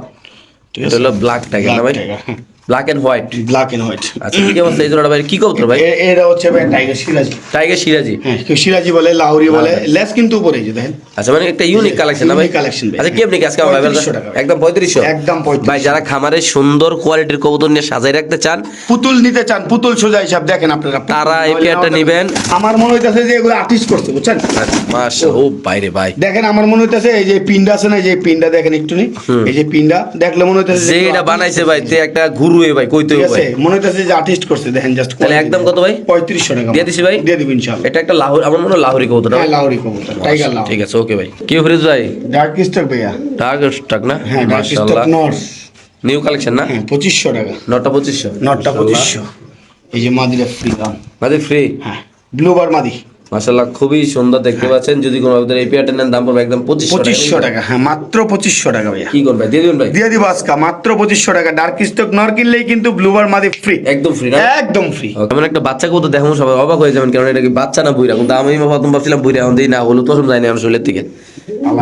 [SPEAKER 1] এটা হলো ব্ল্যাক টাইগার না ভাই? Black and white
[SPEAKER 3] black and white
[SPEAKER 1] আচ্ছা কি অবস্থা এই জোড়াটা ভাই? কি কবুতর ভাই?
[SPEAKER 3] এটা হচ্ছে ভাই টাইগার সিরাজি
[SPEAKER 1] টাইগার সিরাজি
[SPEAKER 3] হ্যাঁ সিরাজি বলে লাহোরি বলে লেস কিন্তু উপরে যে দেখেন।
[SPEAKER 1] আচ্ছা মানে একটা ইউনিক কালেকশন না ভাই?
[SPEAKER 3] ভাই।
[SPEAKER 1] আচ্ছা আজকে আমার ভাইবার
[SPEAKER 3] 3500
[SPEAKER 1] একদম পঁয়ত্রিশশো?
[SPEAKER 3] একদম 3500
[SPEAKER 1] ভাই যারা খামারে সুন্দর কোয়ালিটির কবুতর নিয়ে সাজাই রাখতে চান
[SPEAKER 3] পুতুল নিতে চান পুতুল সোজা হিসাব দেখেন আপনারা।
[SPEAKER 1] তারা এই পেয়ারটা নিবেন।
[SPEAKER 3] আমার মনে হইতাছে যে এগুলো আর্টিস্ট করছে বুঝছেন?
[SPEAKER 1] ও বাইরে ভাই।
[SPEAKER 3] দেখেন আমার মনে হইতাছে এই যে পিন্ডা আছে না এই যে পিন্ডা দেখেন একটু নি এই যে পিন্ডা দেখলে মনে হইতাছে
[SPEAKER 1] যে এটা বানাইছে ভাই তে একটা গুরু এ ভাই কইতে
[SPEAKER 3] ঠিক
[SPEAKER 1] ভাই।
[SPEAKER 3] মনে হইতাছে যে আর্টিস্ট করছে দেখেন জাস্ট
[SPEAKER 1] তাহলে একদম কত ভাই?
[SPEAKER 3] পঁয়ত্রিশশো টাকা
[SPEAKER 1] দিয়ে দিছি ভাই?
[SPEAKER 3] দিয়ে দিবেন ইনশাআল্লাহ।
[SPEAKER 1] এটা একটা লাহোর আমার মনে লাহোরি কবুতর
[SPEAKER 3] হ্যাঁ লাহোরি কবুতর টাইগার লাহোরি।
[SPEAKER 1] ঠিক আছে ওকে ভাই। কি ফ্রিজ ভাই?
[SPEAKER 3] ডার্ক স্টক ভাইয়া।
[SPEAKER 1] ডার্ক স্টক না?
[SPEAKER 3] হ্যাঁ ডার্ক স্টক নর্স
[SPEAKER 1] নিউ কালেকশন না?
[SPEAKER 3] হ্যাঁ পঁচিশশো টাকা।
[SPEAKER 1] নটা পঁচিশশো।
[SPEAKER 3] নটটা পঁচিশশো। এই যে মাদিরা ফ্রি দাম
[SPEAKER 1] মাদি ফ্রি
[SPEAKER 3] হ্যাঁ ব্লুবার মাদি।
[SPEAKER 1] মাশাআল্লাহ খুবই সুন্দর দেখতে পাচ্ছেন। যদি কোনো আপনাদের এই পেয়ারটা নেন দাম পড়বে একদম পঁচিশশো
[SPEAKER 3] পঁচিশশো টাকা। হ্যাঁ মাত্র পঁচিশশো টাকা ভাইয়া।
[SPEAKER 1] কি করবে দিয়ে দিবেন ভাই?
[SPEAKER 3] দিয়ে দিব আজকা। মাত্র পঁচিশশো টাকা। ডার্ক স্টক নর কিনলেই কিন্তু ব্লুবার মাদি ফ্রি
[SPEAKER 1] একদম ফ্রি
[SPEAKER 3] একদম ফ্রি
[SPEAKER 1] এমন একটা বাচ্চা কত দেখো সবাই অবাক হয়ে যাবেন কারণ এটা কি বাচ্চা না বুইরা কিন্তু আমি প্রথম ভাবছিলাম বুইরা এখন দিই না হলো তো যাই না আমার শরীরের থেকে।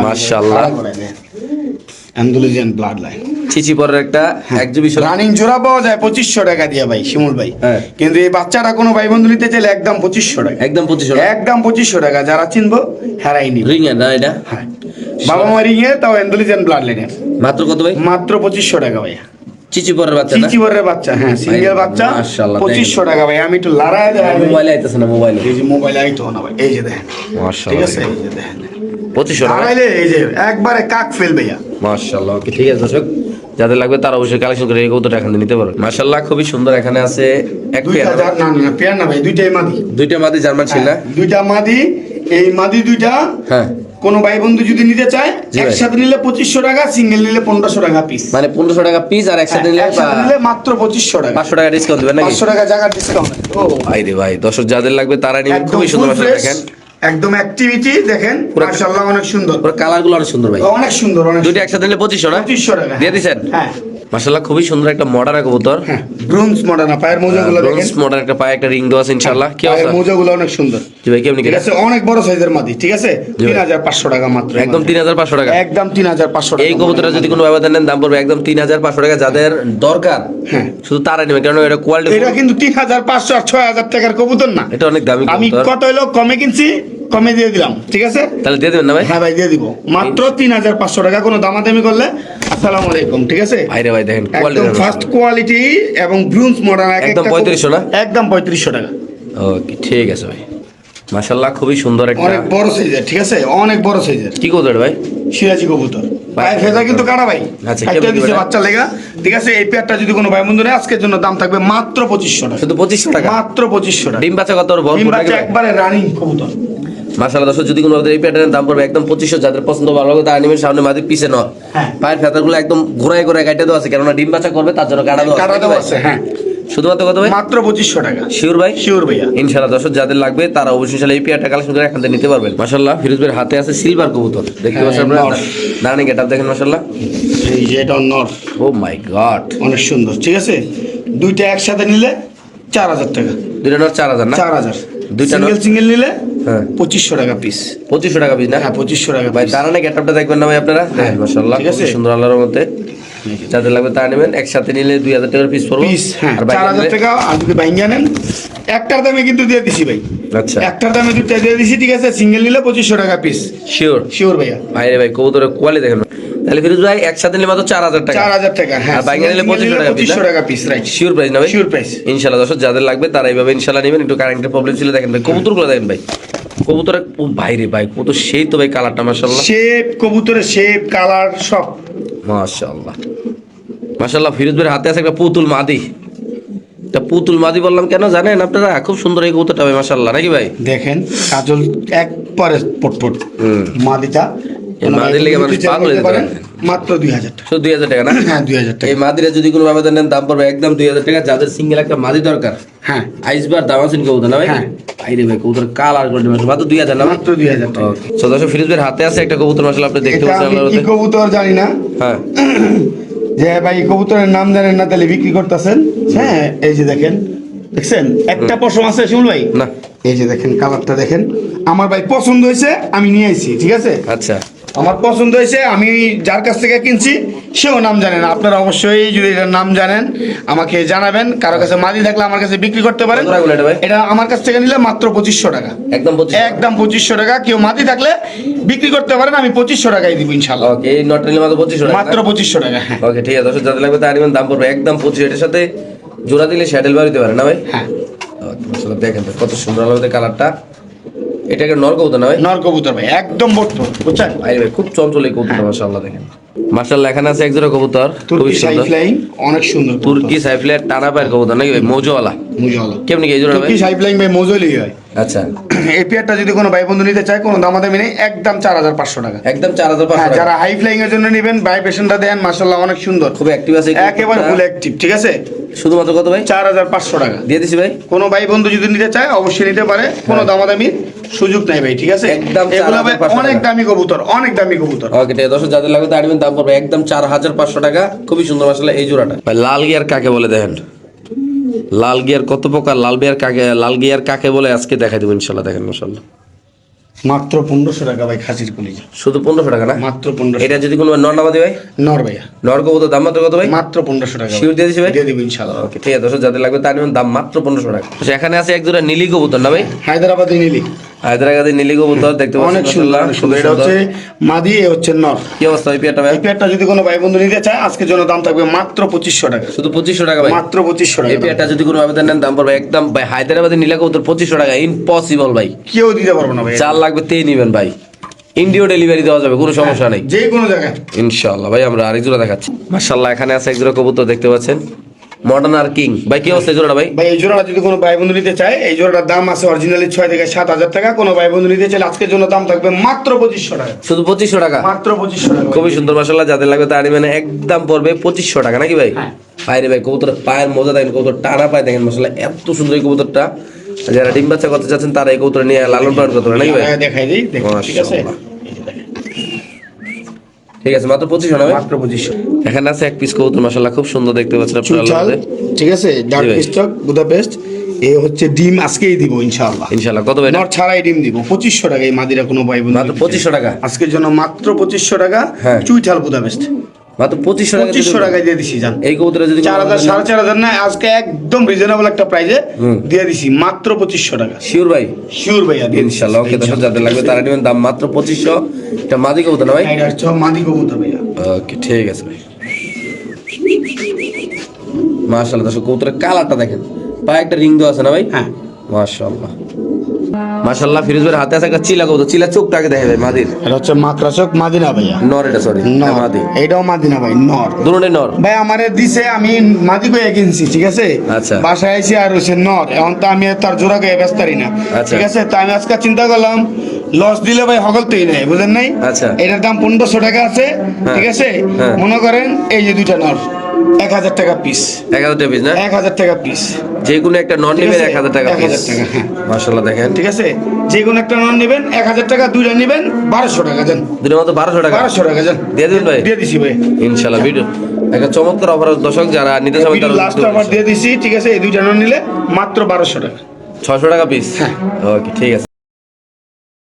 [SPEAKER 1] মাশাআল্লাহ।
[SPEAKER 3] অ্যান্ডোলিজিয়ান ব্লাড লাইন
[SPEAKER 1] চিচি পরের একটা এক্সিবিশন
[SPEAKER 3] রানিং জোড়া পাওয়া যায় পঁচিশশো টাকা দিয়ে ভাই শিমুল ভাই।
[SPEAKER 1] হ্যাঁ।
[SPEAKER 3] কিন্তু এই বাচ্চাটা কোনো ভাই বন্ধু নিতে চাইলে একদম পঁচিশশো টাকা।
[SPEAKER 1] একদম পঁচিশশো
[SPEAKER 3] একদম পঁচিশশো টাকা যারা চিনবো হেরাই নিবে।
[SPEAKER 1] রিং এর না এটা?
[SPEAKER 3] হ্যাঁ। বাবা মা রিং এ তাও অ্যান্ডোলিজিয়ান ব্লাড লাইনের
[SPEAKER 1] মাত্র কত ভাই?
[SPEAKER 3] মাত্র পঁচিশশো টাকা ভাই
[SPEAKER 1] চিচি পরের বাচ্চা
[SPEAKER 3] চিচিবরের বাচ্চা হ্যাঁ সিঙ্গেল বাচ্চা
[SPEAKER 1] মাশাআল্লাহ,
[SPEAKER 3] পঁচিশশো টাকা ভাই। আমি একটু লড়াই দেয়
[SPEAKER 1] মোবাইলে আইতেছে না মোবাইলে
[SPEAKER 3] এই যে মোবাইল আইতো না ভাই। এই যে দেখেন। ঠিক আছে? এই যে দেখেন।
[SPEAKER 1] পঁচিশশো টাকা?
[SPEAKER 3] দাঁড়াইলে এই যে একবারে কাক ফেলবে ইয়া
[SPEAKER 1] মাশাআল্লাহ ওকে ঠিক আছে দর্শক। যাদের লাগবে তারা অবশ্যই কালেকশন করে এই কৌতোটা এখান থেকে নিতে পারো মাশাআল্লাহ খুবই সুন্দর এখানে আছে এক পেয়ার।
[SPEAKER 3] না না পেয়ার না ভাই দুইটাই মাদি।
[SPEAKER 1] দুইটা মাদি জার্মান ছিল না?
[SPEAKER 3] হ্যাঁ, দুইটা মাদি এই মাদি দুইটা।
[SPEAKER 1] হ্যাঁ।
[SPEAKER 3] কোন ভাই বন্ধু যদি নিতে চায় একসাথে নিলে পঁচিশশো টাকা সিঙ্গেল নিলে পনেরোশো টাকা পিস
[SPEAKER 1] মানে পনেরোশো টাকা পিস আর একসাথে নিলে
[SPEAKER 3] একসাথে নিলে মাত্র পঁচিশশো টাকা।
[SPEAKER 1] পাঁচশো টাকা ডিসকাউন্ট দেবেন নাকি?
[SPEAKER 3] পাঁচশো টাকা জায়গার ডিসকাউন্ট ও
[SPEAKER 1] ভাই রে ভাই দর্শক যাদের লাগবে তারা নিবেন খুবই সুন্দর দেখেন।
[SPEAKER 3] একদম অ্যাক্টিভিটি দেখেন মাশাআল্লাহ অনেক সুন্দর।
[SPEAKER 1] পুরো কালারগুলো অনেক সুন্দর ভাই।
[SPEAKER 3] অনেক সুন্দর অনেক
[SPEAKER 1] দুটো একসাথে নিলে 2500 টাকা
[SPEAKER 3] 2500 টাকা
[SPEAKER 1] দিয়ে দিবেন
[SPEAKER 3] হ্যাঁ।
[SPEAKER 1] মাশাআল্লাহ খুবই সুন্দর একটা মডার্ন কবুতর।
[SPEAKER 3] হ্যাঁ ব্রোঞ্জ মডার্ন পায়ের মোজাগুলো দেখেন।
[SPEAKER 1] ব্রোঞ্জ মডার্ন একটা পায়ে একটা রিং দেওয়া আছে ইনশাআল্লাহ। কি
[SPEAKER 3] পায়ের মোজাগুলো অনেক সুন্দর।
[SPEAKER 1] জি ভাই কেমনি
[SPEAKER 3] ঠিক
[SPEAKER 1] কি
[SPEAKER 3] আছে অনেক বড় সাইজের মাদি ঠিক আছে?
[SPEAKER 1] জি ভাই।
[SPEAKER 3] তিন হাজার পাঁচশো টাকা মাত্র
[SPEAKER 1] একদম তিন হাজার পাঁচশো টাকা।
[SPEAKER 3] একদম তিন হাজার পাঁচশো টাকা
[SPEAKER 1] এই কবুতরটা যদি কোনো ব্যবধান নেন দাম পড়বে একদম তিন হাজার পাঁচশো টাকা। যাদের দরকার
[SPEAKER 3] হ্যাঁ।
[SPEAKER 1] শুধু তারা নেবে কারণ এটা কোয়ালিটি
[SPEAKER 3] এটা কিন্তু তিন হাজার পাঁচশো আর ছয় হাজার টাকার কবুতর না।
[SPEAKER 1] এটা অনেক দামি কবুতর।
[SPEAKER 3] আমি কত হলো কমে কিনছি? কমে দিয়ে দিলাম ঠিক আছে?
[SPEAKER 1] তাহলে দিয়ে দেবেন না ভাই?
[SPEAKER 3] হ্যাঁ ভাই দিয়ে দিব। মাত্র তিন হাজার পাঁচশো টাকা কোনো দামাদামি করলে আসসালামু আলাইকুম ঠিক আছে?
[SPEAKER 1] ভাই রে ভাই দেখেন
[SPEAKER 3] একদম ফার্স্ট কোয়ালিটি এবং ব্রুন্স মডার্ন
[SPEAKER 1] একদম 3500 না?
[SPEAKER 3] একদম পঁয়ত্রিশশো টাকা।
[SPEAKER 1] ওকে ঠিক আছে ভাই। মাশাআল্লাহ খুবই সুন্দর একটা
[SPEAKER 3] অনেক বড় সাইজের ঠিক আছে? অনেক বড় সাইজের
[SPEAKER 1] কি কবুতর ভাই?
[SPEAKER 3] সিরাজি কবুতর। ভাই ফেজা কিন্তু কাটা ভাই।
[SPEAKER 1] আচ্ছা,
[SPEAKER 3] দিছে বাচ্চা লেগা ঠিক আছে? এই পেয়ারটা যদি কোনো ভাই বন্ধু নেয় আজকের জন্য দাম থাকবে মাত্র পঁচিশশো টাকা।
[SPEAKER 1] শুধু পঁচিশশো টাকা?
[SPEAKER 3] মাত্র পঁচিশশো টাকা।
[SPEAKER 1] ডিম বাচ্চা কত ওর
[SPEAKER 3] ডিম বাচ্চা একবারে রানিং কবুতর।
[SPEAKER 1] মাশাআল্লাহ দর্শক যদি কোনো এই প্যাটার্নের দাম পড়বে একদম পঁচিশশো যাদের পছন্দ ভালো লাগে তারা নেবেন সামনে মাঝে পিছে নয়।
[SPEAKER 3] হ্যাঁ।
[SPEAKER 1] পায়ের ফেতারগুলো একদম ঘোরায় ঘোরায় কাটে দেওয়া আছে কেননা ডিম বাচ্চা করবে তার জন্য কাটা দেওয়া
[SPEAKER 3] আছে। হ্যাঁ।
[SPEAKER 1] শুধুমাত্র কত ভাই?
[SPEAKER 3] মাত্র পঁচিশশো টাকা।
[SPEAKER 1] শিওর ভাই?
[SPEAKER 3] শিওর ভাইয়া।
[SPEAKER 1] ইনশাআল্লাহ দর্শক যাদের লাগবে তারা অবশ্যই এই পেয়ারটা কালেকশন করে এখান থেকে নিতে পারবেন। মাশাআল্লাহ ফিরোজ ভাইয়ের হাতে আছে সিলভার কবুতর। দেখতে পাচ্ছেন আপনারা? দাঁড়ানি দেখেন
[SPEAKER 3] এই যে এটা নর
[SPEAKER 1] ও মাই গড
[SPEAKER 3] অনেক সুন্দর ঠিক আছে? দুইটা একসাথে নিলে চার হাজার টাকা।
[SPEAKER 1] দুইটা নর চার হাজার না?
[SPEAKER 3] চার হাজার।
[SPEAKER 1] দুইটা
[SPEAKER 3] সিঙ্গেল সিঙ্গেল নিলে পঁচিশশো টাকা পিস
[SPEAKER 1] পঁচিশশো টাকা পিস না?
[SPEAKER 3] হ্যাঁ পঁচিশশো টাকা
[SPEAKER 1] ভাই দাঁড়ানি গেটআপটা দেখবেন না ভাই আপনারা? হ্যাঁ মাসাল্লাহ
[SPEAKER 3] ঠিক আছে।
[SPEAKER 1] সুন্দর আল্লাহর মধ্যে যাদের লাগবে তা নেবেন একসাথে নিলে দুই হাজার টাকার পিস পড়বে।
[SPEAKER 3] পিস হ্যাঁ চার হাজার টাকা আর যদি বাইঙ্গা নেন একটার দামে কিন্তু দিয়ে দিছি ভাই।
[SPEAKER 1] আচ্ছা।
[SPEAKER 3] একটার দামে দুটো দিয়ে দিছি ঠিক আছে? সিঙ্গেল নিলে পঁচিশশো টাকা পিস
[SPEAKER 1] শিওর
[SPEAKER 3] শিওর ভাইয়া।
[SPEAKER 1] ভাই রে ভাই কবুতরের কোয়ালিটি দেখেন। তাহলে ফিরোজ ভাই একসাথে নিলে মাত্র চার হাজার টাকা।
[SPEAKER 3] চার হাজার টাকা হ্যাঁ
[SPEAKER 1] আর বাইঙ্গা নিলে পঁচিশশো টাকা
[SPEAKER 3] পঁচিশশো টাকা পিস রাইট
[SPEAKER 1] শিওর প্রাইস না ভাই?
[SPEAKER 3] শিওর প্রাইস
[SPEAKER 1] ইনশাল্লাহ দর্শক যাদের লাগবে তারা এইভাবে ইনশাল্লাহ নেবেন। একটু কারেন্টের প্রবলেম ছিল দেখেন ভাই কবুতরগুলো দেখেন ভাই। কবুতর ও ভাই রে ভাই কত সেই তো ভাই কালারটা মাশাল্লাহ
[SPEAKER 3] শেপ কবুতরের শেপ কালার সব।
[SPEAKER 1] মাশাল্লাহ মাশাল্লাহ ফিরোজ ভাইয়ের হাতে আছে একটা পুতুল মাদি। এটা পুতুল মাদি বললাম কেন জানেন আপনারা? খুব সুন্দর এই কবুতরটা ভাই মাশাআল্লাহ নাকি ভাই?
[SPEAKER 3] দেখেন কাজল একবারে পটপট।
[SPEAKER 1] হুম।
[SPEAKER 3] মাদিটা
[SPEAKER 1] মাদির লেগে মানুষ পাগল হয়ে যেতে
[SPEAKER 3] মাত্র দুই হাজার টাকা।
[SPEAKER 1] শুধু দুই হাজার টাকা না?
[SPEAKER 3] হ্যাঁ দুই হাজার টাকা।
[SPEAKER 1] এই মাদিরা যদি কোনো ভাবে নেন দাম পড়বে একদম দুই হাজার টাকা। যাদের সিঙ্গেল একটা মাদি দরকার
[SPEAKER 3] হ্যাঁ।
[SPEAKER 1] আইসবার দাম আছেন কবুতর না ভাই?
[SPEAKER 3] হ্যাঁ।
[SPEAKER 1] ভাই কবুতর কালার করে মাত্র দুই হাজার না
[SPEAKER 3] মাত্র দুই হাজার টাকা।
[SPEAKER 1] সো দর্শক ফিরিজ হাতে আছে একটা কবুতর মাসাল আপনি দেখতে পাচ্ছেন।
[SPEAKER 3] কবুতর জানি না।
[SPEAKER 1] হ্যাঁ।
[SPEAKER 3] যে ভাই কবুতরের নাম জানেন না তাহলে বিক্রি করতেছেন। হ্যাঁ এই যে দেখেন দেখছেন? একটা পশম আছে শিমুল ভাই?
[SPEAKER 1] না।
[SPEAKER 3] এই যে দেখেন কালারটা দেখেন। আমার ভাই পছন্দ হয়েছে আমি নিয়ে আইছি ঠিক আছে?
[SPEAKER 1] আচ্ছা।
[SPEAKER 3] আমার পছন্দ হয়েছে আমি যার কাছ থেকে কিনছি সেও নাম জানে না। আপনারা অবশ্যই যদি এটার নাম জানেন আমাকে জানাবেন। কারও কাছে মাদি থাকলে আমার কাছে বিক্রি করতে পারেন।
[SPEAKER 1] এটা
[SPEAKER 3] আমার কাছ থেকে নিলে মাত্র পঁচিশশো টাকা।
[SPEAKER 1] একদম
[SPEAKER 3] একদম পঁচিশশো টাকা। কেউ মাদি থাকলে বিক্রি করতে পারেন আমি পঁচিশশো টাকাই দিব ইনশাল্লাহ।
[SPEAKER 1] ওকে এই নিলে মাত্র পঁচিশশো টাকা।
[SPEAKER 3] মাত্র পঁচিশশো টাকা।
[SPEAKER 1] ওকে ঠিক আছে দর্শক যাদের লাগবে তার দাম পড়বে একদম পঁচিশ এটার সাথে জোড়া দিলে স্যাটেল বাড়িতে পারে না ভাই?
[SPEAKER 3] হ্যাঁ।
[SPEAKER 1] দেখেন কত সুন্দর আলো কালারটা। এটা একটা নর কবুতর না ভাই?
[SPEAKER 3] নর কবুতর ভাই একদম বট্টর বুঝছেন?
[SPEAKER 1] ভাই ভাই খুব চঞ্চল এই কবুতর মাশাআল্লাহ দেখেন। মাশাআল্লাহ এখানে আছে একজোড়া কবুতর
[SPEAKER 3] তুর্কি সাই ফ্লাইং অনেক সুন্দর
[SPEAKER 1] তুর্কি সাইফ্লের টানা পায়ের কবুতর নাকি ভাই? মৌজওয়ালা।
[SPEAKER 3] মুজওয়ালা।
[SPEAKER 1] কেমনি কি এই জোড়া ভাই?
[SPEAKER 3] তুর্কি সাই ফ্লাইং ভাই মজলি হয়
[SPEAKER 1] আচ্ছা।
[SPEAKER 3] এই পেয়ারটা যদি কোনো ভাই বন্ধু নিতে চায় কোনো দামাদামি নেই একদম চার হাজার পাঁচশো টাকা।
[SPEAKER 1] একদম চার হাজার
[SPEAKER 3] হ্যাঁ
[SPEAKER 1] পাঁচশো
[SPEAKER 3] যারা হাই ফ্লাইং এর জন্য নেবেন ভাইব্রেশনটা দেন মাশাল্লাহ অনেক সুন্দর।
[SPEAKER 1] খুব অ্যাক্টিভ আছে
[SPEAKER 3] একেবারে ফুল অ্যাক্টিভ ঠিক আছে?
[SPEAKER 1] শুধুমাত্র কত ভাই?
[SPEAKER 3] চার হাজার পাঁচশো টাকা।
[SPEAKER 1] দিয়ে দিছি ভাই।
[SPEAKER 3] কোনো ভাই বন্ধু যদি নিতে চায় অবশ্যই নিতে পারে কোনো দামাদামির সুযোগ নাই ভাই ঠিক আছে?
[SPEAKER 1] হ্যাঁ। একদম
[SPEAKER 3] এগুলো ভাই অনেক দামি কবুতর অনেক দামি কবুতর।
[SPEAKER 1] ওকে ঠিক আছে যাদের লাগবে তার দাম পড়বে একদম চার হাজার পাঁচশো টাকা। খুবই সুন্দর মাসাল্লাহ এই জোড়াটা। ভাই লাল গিয়ার কাকে বলে দেখেন? লাল গিয়ার কত প্রকার? লাল বিয়ার কাকে লাল গিয়ার কাকে বলে? আজকে দেখাই দেবো ইনশাল্লাহ দেখেন মাসাল্লাহ
[SPEAKER 3] মাত্র পনেরোশো টাকা ভাই খাসির কলিজা।
[SPEAKER 1] শুধু পনেরোশো টাকা না?
[SPEAKER 3] মাত্র পনেরোশো
[SPEAKER 1] এটা যদি কোনো নর নামাদি ভাই?
[SPEAKER 3] নর ভাইয়া।
[SPEAKER 1] নর কবুতর দাম মাত্র কত ভাই?
[SPEAKER 3] মাত্র পনেরোশো টাকা
[SPEAKER 1] শিউর দিয়ে দিচ্ছি ভাই।
[SPEAKER 3] দিয়ে দিব ইনশাল্লাহ
[SPEAKER 1] ওকে ঠিক আছে দশ যাদের লাগবে তার দাম মাত্র পনেরোশো টাকা। এখানে আছে এক জোড়া নীলি কবুতর না ভাই?
[SPEAKER 3] হায়দ্রাবাদি নিলি।
[SPEAKER 1] হায়দ্রাবাদের নীলি কবুতর দেখতে
[SPEAKER 3] অনেক সুন্দর এটা হচ্ছে মাদি এ হচ্ছে নর।
[SPEAKER 1] কি অবস্থা ওই পেয়ারটা ভাই?
[SPEAKER 3] এই পেয়ারটা যদি কোনো ভাই বন্ধু নিতে চায় আজকের জন্য দাম থাকবে মাত্র পঁচিশশো টাকা।
[SPEAKER 1] শুধু পঁচিশশো টাকা ভাই?
[SPEAKER 3] মাত্র পঁচিশশো
[SPEAKER 1] এই পেয়ারটা যদি কোনো আবেদন নেন দাম পড়বে একদম ভাই হায়দ্রাবাদের পঁচিশশো টাকা ইম্পসিবল ভাই।
[SPEAKER 3] কেউ দিতে পারব না ভাই।
[SPEAKER 1] চার লাগবে তে নিবেন ভাই। ইন্ডিও ডেলিভারি দেওয়া যাবে কোনো সমস্যা নেই।
[SPEAKER 3] যে কোনো জায়গায়।
[SPEAKER 1] ইনশাআল্লাহ ভাই আমরা আরেক জোড়া দেখাচ্ছি। মাশাআল্লাহ এখানে আছে এক জোড়া কবুতর দেখতে পাচ্ছেন। মডার্ন আর কিং। ভাই কি অবস্থা এই জোড়াটা ভাই?
[SPEAKER 3] ভাই এই জোড়াটা যদি কোনো ভাই বন্ধু নিতে চায় এই জোড়াটার দাম আছে অরিজিনালি ছয় থেকে সাত হাজার টাকা। কোনো ভাই বন্ধু নিতে চাইলে আজকের জন্য দাম থাকবে মাত্র পঁচিশশো টাকা।
[SPEAKER 1] শুধু পঁচিশশো টাকা?
[SPEAKER 3] মাত্র পঁচিশশো টাকা
[SPEAKER 1] খুবই সুন্দর মাসাল্লাহ যাদের লাগবে তার মানে একদম পড়বে পঁচিশশো টাকা নাকি ভাই?
[SPEAKER 3] হ্যাঁ।
[SPEAKER 1] বাইরে ভাই কবুতরের পায়ের মজা দেখেন কবুতর টানা পায় দেখেন মাসাল্লাহ এত সুন্দর এই কবুতরটা। যারা ডিম বাচ্চা করতে চাচ্ছেন তারা এই কবুতর নিয়ে লালন পালন করতে পারে নাকি ভাই?
[SPEAKER 3] হ্যাঁ, দেখাই দিই ঠিক আছে।
[SPEAKER 1] ঠিক আছে মাত্র পঁচিশশো না
[SPEAKER 3] মাত্র পঁচিশশো
[SPEAKER 1] এখানে আছে এক পিস কবুতর মাসাল্লাহ খুব সুন্দর দেখতে পাচ্ছেন আপনারা
[SPEAKER 3] ঠিক আছে ডার্ক স্টক বুদাপেস্ট। এ হচ্ছে ডিম আজকেই দিব ইনশাআল্লাহ।
[SPEAKER 1] ইনশাআল্লাহ কত ভাই?
[SPEAKER 3] নর ছাড়াই ডিম দিব পঁচিশশো টাকা এই মাদিরা কোনো ভাই বন্ধু
[SPEAKER 1] মাত্র
[SPEAKER 3] নিতে চায়।
[SPEAKER 1] পঁচিশশো টাকা?
[SPEAKER 3] আজকের জন্য মাত্র পঁচিশশো টাকা
[SPEAKER 1] হ্যাঁ।
[SPEAKER 3] চুইঠাল বুদাপেস্ট।
[SPEAKER 1] মাত্র পঁচিশশো
[SPEAKER 3] পঁচিশশো টাকায় দিয়ে দিছি জান।
[SPEAKER 1] এই কবুতরে যদি
[SPEAKER 3] চার হাজার সাড়ে চার হাজার না আজকে একদম রিজনেবল একটা প্রাইজে। দিয়ে দিছি মাত্র পঁচিশশো টাকা।
[SPEAKER 1] শিওর ভাই।
[SPEAKER 3] শিওর দিছি।
[SPEAKER 1] ইনশাআল্লাহ ওকে দর্শক যাদের লাগবে তারা নেবেন দাম মাত্র পঁচিশশো। এটা মাদি কবুতর না ভাই?
[SPEAKER 3] এটা হচ্ছে মাদি কবুতর ভাইয়া।
[SPEAKER 1] ওকে ঠিক আছে ভাই। মাশাআল্লাহ দর্শক কবুতরের কালারটা দেখেন। পায়ে একটা রিং দেওয়া আছে না ভাই?
[SPEAKER 3] হ্যাঁ।
[SPEAKER 1] মাশাআল্লাহ। মাশাআল্লাহ ফিরোজ ভাইয়ের হাতে আছে একটা চিলা কবুতর। চিলা চোখটাকে দেখে ভাই মাদির।
[SPEAKER 3] এটা হচ্ছে মাকড়াচক মাদিনা ভাইয়া।
[SPEAKER 1] নর এটা সরি মাদি।
[SPEAKER 3] এটাও মাদিনা ভাই নর।
[SPEAKER 1] দুটোই নর?
[SPEAKER 3] ভাই আমারে দিছে আমি মাদি কিনছি ঠিক আছে?
[SPEAKER 1] আচ্ছা।
[SPEAKER 3] বাসায় আইছি আর নর। এখন তো আমি তার জোড়া ব্যস্ত না।
[SPEAKER 1] আচ্ছা।
[SPEAKER 3] ঠিক আছে? তো আমি আজকে চিন্তা করলাম লস দিলে ভাই হগলতেই নেই বুঝেন নাই?
[SPEAKER 1] আচ্ছা।
[SPEAKER 3] এটার দাম পনেরোশো টাকা আছে
[SPEAKER 1] হ্যাঁ।
[SPEAKER 3] ঠিক আছে?
[SPEAKER 1] হ্যাঁ।
[SPEAKER 3] মনে করেন এই যে দুইটা নর। এক হাজার টাকা পিস
[SPEAKER 1] এক হাজার টাকা পিস না?
[SPEAKER 3] এক হাজার টাকা পিস
[SPEAKER 1] যে কোনো একটা নন নেবেন এক হাজার টাকা
[SPEAKER 3] 1000
[SPEAKER 1] পিস
[SPEAKER 3] টাকা, হ্যাঁ।
[SPEAKER 1] দেখেন।
[SPEAKER 3] ঠিক আছে? যে কোনো একটা নন নেবেন এক হাজার টাকা দুইটা নেবেন বারোশো টাকা দেন।
[SPEAKER 1] দুটোর মতো বারোশো টাকা?
[SPEAKER 3] বারোশো টাকা দেন।
[SPEAKER 1] দিয়ে দিন ভাই?
[SPEAKER 3] দিয়ে দিছি ভাই।
[SPEAKER 1] ইনশাআল্লাহ ভিডিও একটা চমৎকার অফার দর্শক যারা নিতে চাবেন তারা
[SPEAKER 3] লাস্ট আবার দিয়ে দিছি ঠিক আছে? এই দুইটা নন নিলে মাত্র বারোশো টাকা।
[SPEAKER 1] ছশো টাকা পিস
[SPEAKER 3] হ্যাঁ।
[SPEAKER 1] ওকে ঠিক আছে।